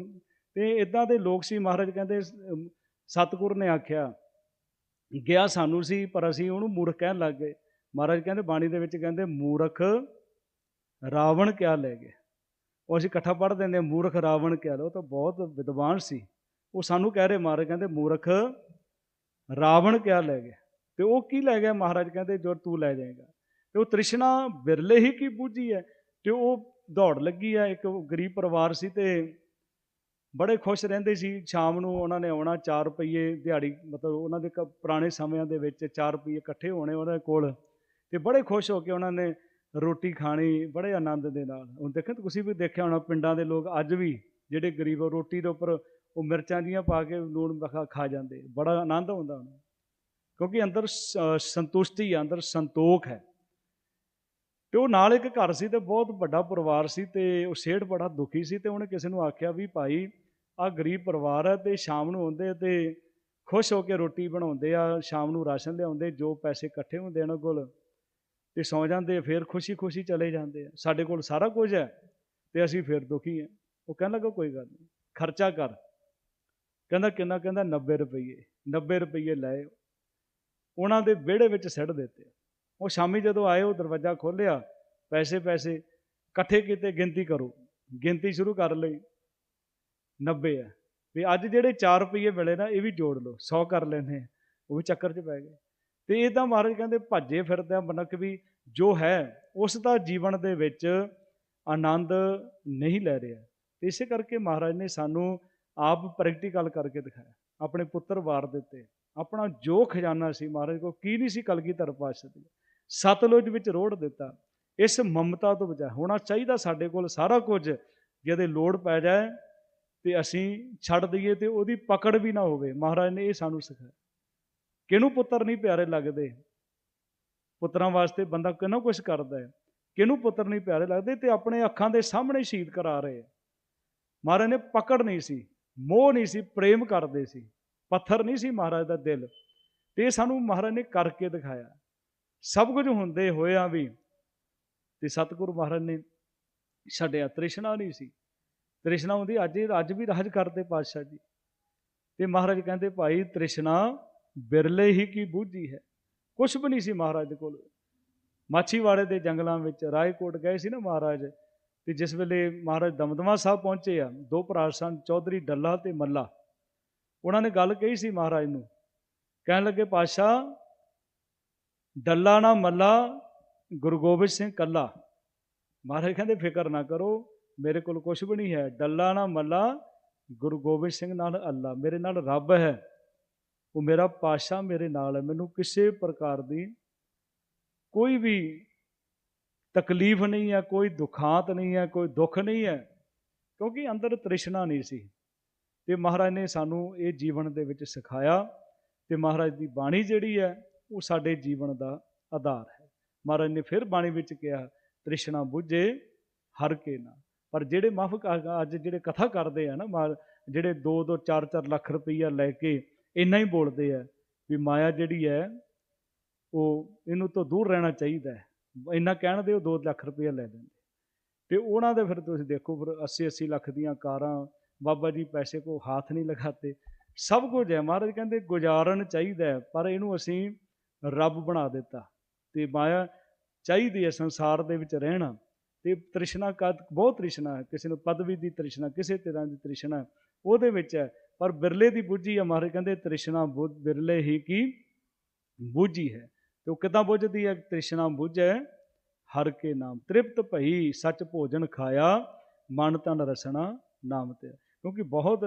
ਤੇ ਇਦਾਂ ਦੇ ਲੋਕ ਸੀ ਮਹਾਰਾਜ ਕਹਿੰਦੇ ਅਮ, ਸਤਿਗੁਰ ਨੇ ਆਖਿਆ ਗਿਆ ਸਾਨੂੰ ਸੀ ਪਰ ਅਸੀਂ ਉਹਨੂੰ ਮੂਰਖ ਕਹਿਣ ਲੱਗ ਗਏ। ਮਹਾਰਾਜ ਕਹਿੰਦੇ ਬਾਣੀ ਦੇ ਵਿੱਚ ਕਹਿੰਦੇ ਮੂਰਖ ਰਾਵਣ ਕਿਆ ਲੈ ਗਏ? ਉਹ ਅਸੀਂ ਇਕੱਠਾ ਪੜ੍ਹ ਦਿੰਦੇ ਹਾਂ, ਮੂਰਖ ਰਾਵਣ ਕਿਆ ਲੋ ਤਾਂ ਬਹੁਤ ਵਿਦਵਾਨ ਸੀ। ਉਹ ਸਾਨੂੰ ਕਹਿ ਰਹੇ ਮਹਾਰਾਜ ਕਹਿੰਦੇ ਮੂਰਖ ਰਾਵਣ ਕਿਆ ਲੈ ਗਏ? ਤੇ ਉਹ ਕੀ ਲੈ ਗਿਆ ਮਹਾਰਾਜ ਕਹਿੰਦੇ ਜੋ ਤੂੰ ਲੈ ਜਾਏਗਾ। ਤੇ ਉਹ ਤ੍ਰਿਸ਼ਨਾ ਬਿਰਲੇ ਹੀ ਕੀ ਬੂਝੀ ਹੈ? ਤੇ ਉਹ ਦੌੜ ਲੱਗੀ ਆ ਇੱਕ ਗਰੀਬ ਪਰਿਵਾਰ ਸੀ ਤੇ ਬੜੇ ਖੁਸ਼ ਰਹਿੰਦੇ ਸੀ। ਸ਼ਾਮ ਨੂੰ ਉਹਨਾਂ ਨੇ ਆਉਣਾ 4 ਰੁਪਏ ਦਿਹਾੜੀ ਮਤਲਬ ਉਹਨਾਂ ਦੇ ਕ- ਪੁਰਾਣੇ ਸਮਿਆਂ ਦੇ ਵਿੱਚ 4 ਰੁਪਏ ਇਕੱਠੇ ਹੋਣੇ ਉਹਨਾਂ ਕੋਲ। ਤੇ ਬੜੇ ਖੁਸ਼ ਹੋ ਕੇ ਉਹਨਾਂ ਨੇ ਰੋਟੀ ਖਾਣੀ ਬੜੇ ਆਨੰਦ ਦੇ ਨਾਲ। ਹੁਣ ਦੇਖੋ ਤੁਸੀਂ ਵੀ ਦੇਖਿਆ ਹੋਣਾ ਪਿੰਡਾਂ ਦੇ ਲੋਕ ਅੱਜ ਵੀ ਜਿਹੜੇ ਗਰੀਬ ਆ, ਰੋਟੀ ਦੇ ਉੱਪਰ ਉਹ ਮਿਰਚਾਂ ਜੀਆਂ ਪਾ ਕੇ ਲੂਣ ਖਾ ਜਾਂਦੇ। ਬੜਾ ਆਨੰਦ ਆਉਂਦਾ ਉਹਨਾਂ ਕਿਉਂਕਿ ਅੰਦਰ ਸ- ਸੰਤੁਸ਼ਟੀ ਆ ਅੰਦਰ ਸੰਤੋਖ ਹੈ। ਤੇ ਉਹ ਨਾਲ ਇੱਕ ਘਰ ਸੀ ਤੇ ਬਹੁਤ ਵੱਡਾ ਪਰਿਵਾਰ ਸੀ ਤੇ ਉਹ ਸੇਠ ਬੜਾ ਦੁਖੀ ਸੀ ਤੇ ਉਹਨੇ ਕਿਸੇ ਨੂੰ ਆਖਿਆ ਵੀ ਭਾਈ ਆ ਗਰੀਬ ਪਰਿਵਾਰ ਹੈ ਤੇ ਸ਼ਾਮ ਨੂੰ ਆਉਂਦੇ ਤੇ ਖੁਸ਼ ਹੋ ਕੇ ਰੋਟੀ ਬਣਾਉਂਦੇ ਆ, ਸ਼ਾਮ ਨੂੰ ਰਾਸ਼ਨ ਲਿਆਉਂਦੇ, ਜੋ ਪੈਸੇ ਇਕੱਠੇ ਹੁੰਦੇ ਉਹਨਾਂ ਕੋਲ ਤੇ ਸੌ ਜਾਂਦੇ ਫਿਰ ਖੁਸ਼ੀ-ਖੁਸ਼ੀ ਚਲੇ ਜਾਂਦੇ ਆ। ਸਾਡੇ ਕੋਲ ਸਾਰਾ ਕੁਝ ਹੈ ਤੇ ਅਸੀਂ ਫਿਰ ਦੁਖੀ ਆ ਉਹ ਕਹਿਣ ਲੱਗਾ, ਕੋਈ ਗੱਲ ਨਹੀਂ ਖਰਚਾ ਕਰ। ਕਹਿੰਦਾ ਕਿੰਨਾ, ਕਹਿੰਦਾ 90 ਰੁਪਏ 90 ਰੁਪਏ ਲਏ ਉਹਨਾਂ ਦੇ ਵਿਹੜੇ ਵਿੱਚ ਸਿੱਟ ਦਿੱਤੇ। ਉਹ ਸ਼ਾਮੀ ਜਦੋਂ ਆਏ, ਉਹ ਦਰਵਾਜ਼ਾ ਖੋਲ੍ਹਿਆ, ਪੈਸੇ ਪੈਸੇ ਇਕੱਠੇ ਕੀਤੇ, ਗਿਣਤੀ ਕਰੋ। ਗਿਣਤੀ ਸ਼ੁਰੂ ਕਰ ਲਈ। 90 ਹੈ ਵੀ ਅੱਜ ਜਿਹੜੇ 4 ਰੁਪਏ ਮਿਲੇ ਨਾ, ਇਹ ਵੀ ਜੋੜ ਲਓ 100 ਕਰ ਲੈਣੇ ਉਹ ਵੀ ਚੱਕਰ 'ਚ ਪੈ ਗਏ। ਤੇ ਇਹ ਤਾਂ ਮਹਾਰਾਜ ਕਹਿੰਦੇ ਭੱਜੇ ਫਿਰਦੇ ਆ ਮਨੁੱਖ ਵੀ, ਜੋ ਹੈ, ਉਸ ਦਾ ਜੀਵਨ ਦੇ ਵਿੱਚ ਆਨੰਦ ਨਹੀਂ ਲੈ ਰਿਹਾ। ਤੇ ਇਸੇ ਕਰਕੇ ਮਹਾਰਾਜ ਨੇ ਸਾਨੂੰ ਆਪ ਪ੍ਰੈਕਟੀਕਲ ਕਰਕੇ ਦਿਖਾਇਆ, ਆਪਣੇ ਪੁੱਤਰ ਵਾਰ ਦਿੱਤੇ। ਆਪਣਾ ਜੋ ਖਜ਼ਾਨਾ ਸੀ ਮਹਾਰਾਜ ਕੋ ਕੀ ਨਹੀਂ ਸੀ ਕਲਗੀਧਰ ਪਾਤਸ਼ਾਹ ਦੀ? ਸਤਲੁਜ ਵਿੱਚ ਰੋੜ ਦਿੱਤਾ। ਇਸ ਮਮਤਾ ਤੋਂ ਬਚਾ, ਹੋਣਾ ਚਾਹੀਦਾ ਸਾਡੇ ਕੋਲ ਸਾਰਾ ਕੁਝ, ਜਿਹਦੇ ਲੋੜ ਪੈ ਜਾਏ ਤੇ ਅਸੀਂ ਛੱਡ ਦਈਏ ਤੇ ਉਹਦੀ ਪਕੜ ਵੀ ਨਾ ਹੋਵੇ। ਮਹਾਰਾਜ ਨੇ ਇਹ ਸਾਨੂੰ ਸਿਖਾਇਆ। ਕਿਹਨੂੰ ਪੁੱਤਰ ਨਹੀਂ ਪਿਆਰੇ ਲੱਗਦੇ? ਪੁੱਤਰਾਂ ਵਾਸਤੇ ਬੰਦਾ ਕਿਹਨੂੰ ਕੁਝ ਕਰਦਾ ਹੈ? ਕਿਹਨੂੰ ਪੁੱਤਰ ਨਹੀਂ ਪਿਆਰੇ ਲੱਗਦੇ ਤੇ ਆਪਣੇ ਅੱਖਾਂ ਦੇ ਸਾਹਮਣੇ ਸ਼ਹੀਦ ਕਰਾ ਰਹੇ ਮਹਾਰਾਜ ਨੇ ਪਕੜ ਨਹੀਂ ਸੀ, ਮੋਹ ਨਹੀਂ ਸੀ, ਪ੍ਰੇਮ ਕਰਦੇ ਸੀ। ਪੱਥਰ ਨਹੀਂ ਸੀ ਮਹਾਰਾਜ ਦਾ ਦਿਲ। ਤੇ ਇਹ ਸਾਨੂੰ ਮਹਾਰਾਜ ਨੇ ਕਰਕੇ ਦਿਖਾਇਆ। ਸਭ ਕੁਝ ਹੁੰਦੇ ਹੋਇਆਂ ਵੀ ਤੇ ਸਤਿਗੁਰੂ ਮਹਾਰਾਜ ਨੇ ਛੱਡਿਆ ਤ੍ਰਿਸ਼ਨਾ ਨਹੀਂ ਸੀ। ਤ੍ਰਿਸ਼ਨਾ ਹੁੰਦੀ, ਅੱਜ ਅੱਜ ਵੀ ਰਾਜ ਕਰਦੇ ਪਾਤਸ਼ਾਹ ਜੀ। ਤੇ ਮਹਾਰਾਜ ਕਹਿੰਦੇ, ਭਾਈ, ਤ੍ਰਿਸ਼ਨਾ ਬਿਰਲੇ ਹੀ ਕੀ ਬੂਝੀ ਹੈ? ਕੁਛ ਵੀ ਨਹੀਂ ਸੀ ਮਹਾਰਾਜ ਦੇ ਕੋਲ। ਮਾਛੀਵਾੜੇ ਦੇ ਜੰਗਲਾਂ ਵਿੱਚ ਰਾਏਕੋਟ ਗਏ ਸੀ ਨਾ ਮਹਾਰਾਜ। ਤੇ ਜਿਸ ਵੇਲੇ ਮਹਾਰਾਜ ਦਮਦਮਾ ਸਾਹਿਬ ਪਹੁੰਚੇ ਆ, ਦੋ ਭਰਾ ਸਨ, ਚੌਧਰੀ ਡੱਲਾ ਤੇ ਮੱਲਾ। ਉਹਨਾਂ ਨੇ ਗੱਲ ਕਹੀ ਸੀ ਮਹਾਰਾਜ ਨੂੰ। ਕਹਿਣ ਲੱਗੇ, ਪਾਤਸ਼ਾਹ, ਡੱਲਾ ਨਾ ਮੱਲਾ, ਗੁਰੂ ਗੋਬਿੰਦ ਸਿੰਘ ਕੱਲਾ। ਮਹਾਰਾਜ ਕਹਿੰਦੇ, ਫਿਕਰ ਨਾ ਕਰੋ, ਮੇਰੇ ਕੋਲ ਕੁਝ ਵੀ ਨਹੀਂ ਹੈ। ਡੱਲਾ ਨਾ ਮੱਲਾ, ਗੁਰੂ ਗੋਬਿੰਦ ਸਿੰਘ ਨਾਲ ਅੱਲਾ। ਮੇਰੇ ਨਾਲ ਰੱਬ ਹੈ। ਉਹ ਮੇਰਾ ਪਾਤਸ਼ਾਹ ਮੇਰੇ ਨਾਲ ਹੈ। ਮੈਨੂੰ ਕਿਸੇ ਪ੍ਰਕਾਰ ਦੀ ਕੋਈ ਵੀ ਤਕਲੀਫ ਨਹੀਂ ਹੈ, ਕੋਈ ਦੁਖਾਂਤ ਨਹੀਂ ਹੈ, ਕੋਈ ਦੁੱਖ ਨਹੀਂ ਹੈ, ਕਿਉਂਕਿ ਅੰਦਰ ਤ੍ਰਿਸ਼ਨਾ ਨਹੀਂ ਸੀ। ਤੇ ਮਹਾਰਾਜ ਨੇ ਸਾਨੂੰ ਇਹ ਜੀਵਨ ਦੇ ਵਿੱਚ ਸਿਖਾਇਆ ਤੇ ਮਹਾਰਾਜ ਦੀ ਬਾਣੀ ਜਿਹੜੀ ਹੈ, ਉਹ ਸਾਡੇ ਜੀਵਨ ਦਾ ਆਧਾਰ ਹੈ। ਮਹਾਰਾਜ ਨੇ ਫਿਰ ਬਾਣੀ ਵਿੱਚ ਕਿਹਾ, ਤ੍ਰਿਸ਼ਨਾ ਬੁੱਝੇ, ਹਰ ਕੇ ਨਾ। ਪਰ ਜਿਹੜੇ ਮਾਫਕ ਅੱਜ ਜਿਹੜੇ ਕਥਾ ਕਰਦੇ ਆ ਨਾ ਮਾ- ਜਿਹੜੇ 2 2 4 4 ਲੱਖ ਰੁਪਈਆ ਲੈ ਕੇ ਇੰਨਾ ਹੀ ਬੋਲਦੇ ਆ ਵੀ ਮਾਇਆ ਜਿਹੜੀ ਹੈ, ਉਹ ਇਹਨੂੰ ਤੋਂ ਦੂਰ ਰਹਿਣਾ ਚਾਹੀਦਾ ਇੰਨਾ ਕਹਿਣ ਦੇ ਉਹ 2 ਲੱਖ ਰੁਪਈਆ ਲੈ ਲੈਂਦੇ। ਤੇ ਉਹਨਾਂ ਦੇ ਫਿਰ ਤੁਸੀਂ ਦੇਖੋ ਫਿਰ 80 80 ਲੱਖ ਦੀਆਂ ਕਾਰਾਂ ਬਾਬਾ ਜੀ ਪੈਸੇ ਕੋ ਹੱਥ ਨਹੀਂ ਲਗਾਤੇ। ਸਭ ਕੁਝ ਹੈ। ਮਹਾਰਾਜ ਕਹਿੰਦੇ ਗੁਜ਼ਾਰਨ ਚਾਹੀਦਾ ਹੈ, ਪਰ ਇਹਨੂੰ ਅਸੀਂ ਰੱਬ ਬਣਾ ਦਿੱਤਾ। ਤੇ ਮਾਇਆ ਚਾਹੀਦੀ ਹੈ ਸੰਸਾਰ ਦੇ ਵਿੱਚ ਰਹਿਣਾ। ਤੇ ਤ੍ਰਿਸ਼ਨਾ ਕਦ ਬਹੁਤ ਤ੍ਰਿਸ਼ਨਾ ਹੈ। ਕਿਸੇ ਨੂੰ ਪਦਵੀ ਦੀ ਤ੍ਰਿਸ਼ਨਾ ਕਿਸੇ ਤਰ੍ਹਾਂ ਦੀ ਤ੍ਰਿਸ਼ਨਾ ਉਹਦੇ ਵਿੱਚ ਹੈ। ਪਰ ਬਿਰਲੇ ਦੀ ਬੁੱਝੀ ਹੈ। ਮਹਾਰਾਜ ਕਹਿੰਦੇ ਤ੍ਰਿਸ਼ਨਾ ਬੁੱਧ ਬਿਰਲੇ ਹੀ ਕੀ ਬੁੱਝੀ ਹੈ। ਤੇ ਉਹ ਕਿਦਾਂ ਬੁੱਝਦੀ ਹੈ? ਤ੍ਰਿਸ਼ਨਾ ਬੁੱਝੈ ਹਰ ਕੇ ਨਾਮ। ਤ੍ਰਿਪਤ ਭਈ ਸੱਚ ਭੋਜਨ ਖਾਇਆ ਮਨ ਤਨ ਰਸਣਾ ਨਾਮ ਤੇ ਕਿਉਂਕਿ ਬਹੁਤ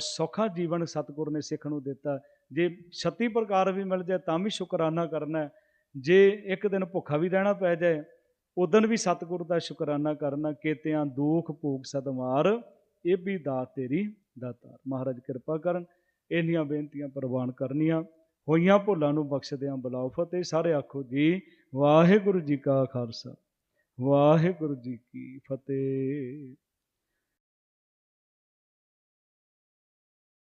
ਸੌਖਾ ਜੀਵਨ ਸਤਿਗੁਰ ਨੇ ਸਿੱਖ ਨੂੰ ਦਿੱਤਾ। ਜੇ 36 ਪ੍ਰਕਾਰ ਵੀ ਮਿਲ ਜਾਏ ਤਾਂ ਵੀ ਸ਼ੁਕਰਾਨਾ ਕਰਨਾ ਜੇ ਇੱਕ ਦਿਨ ਭੁੱਖਾ ਵੀ ਰਹਿਣਾ ਪੈ ਜਾਏ ਉਦਨ ਵੀ ਸਤਿਗੁਰ ਦਾ ਸ਼ੁਕਰਾਨਾ ਕਰਨਾ। ਕੇਤਿਆਂ ਦੁੱਖ ਭੂਖ ਸਦਮਾਰ, ਇਹ ਵੀ ਦਾਤ ਤੇਰੀ ਦਾਤਾਰ ਮਹਾਰਾਜ ਕਿਰਪਾ ਕਰਨ, ਇੰਨੀਆਂ ਬੇਨਤੀਆਂ ਪ੍ਰਵਾਨ ਕਰਨੀਆਂ। ਹੋਈਆਂ ਭੁੱਲਾਂ ਨੂੰ ਬਖਸ਼ਦਿਆਂ ਬੁਲਾਓ ਫਤਿਹ। ਸਾਰੇ ਆਖੋ ਜੀ, ਵਾਹਿਗੁਰੂ ਜੀ ਕਾ ਖਾਲਸਾ, ਵਾਹਿਗੁਰੂ ਜੀ ਕੀ ਫਤਿਹ।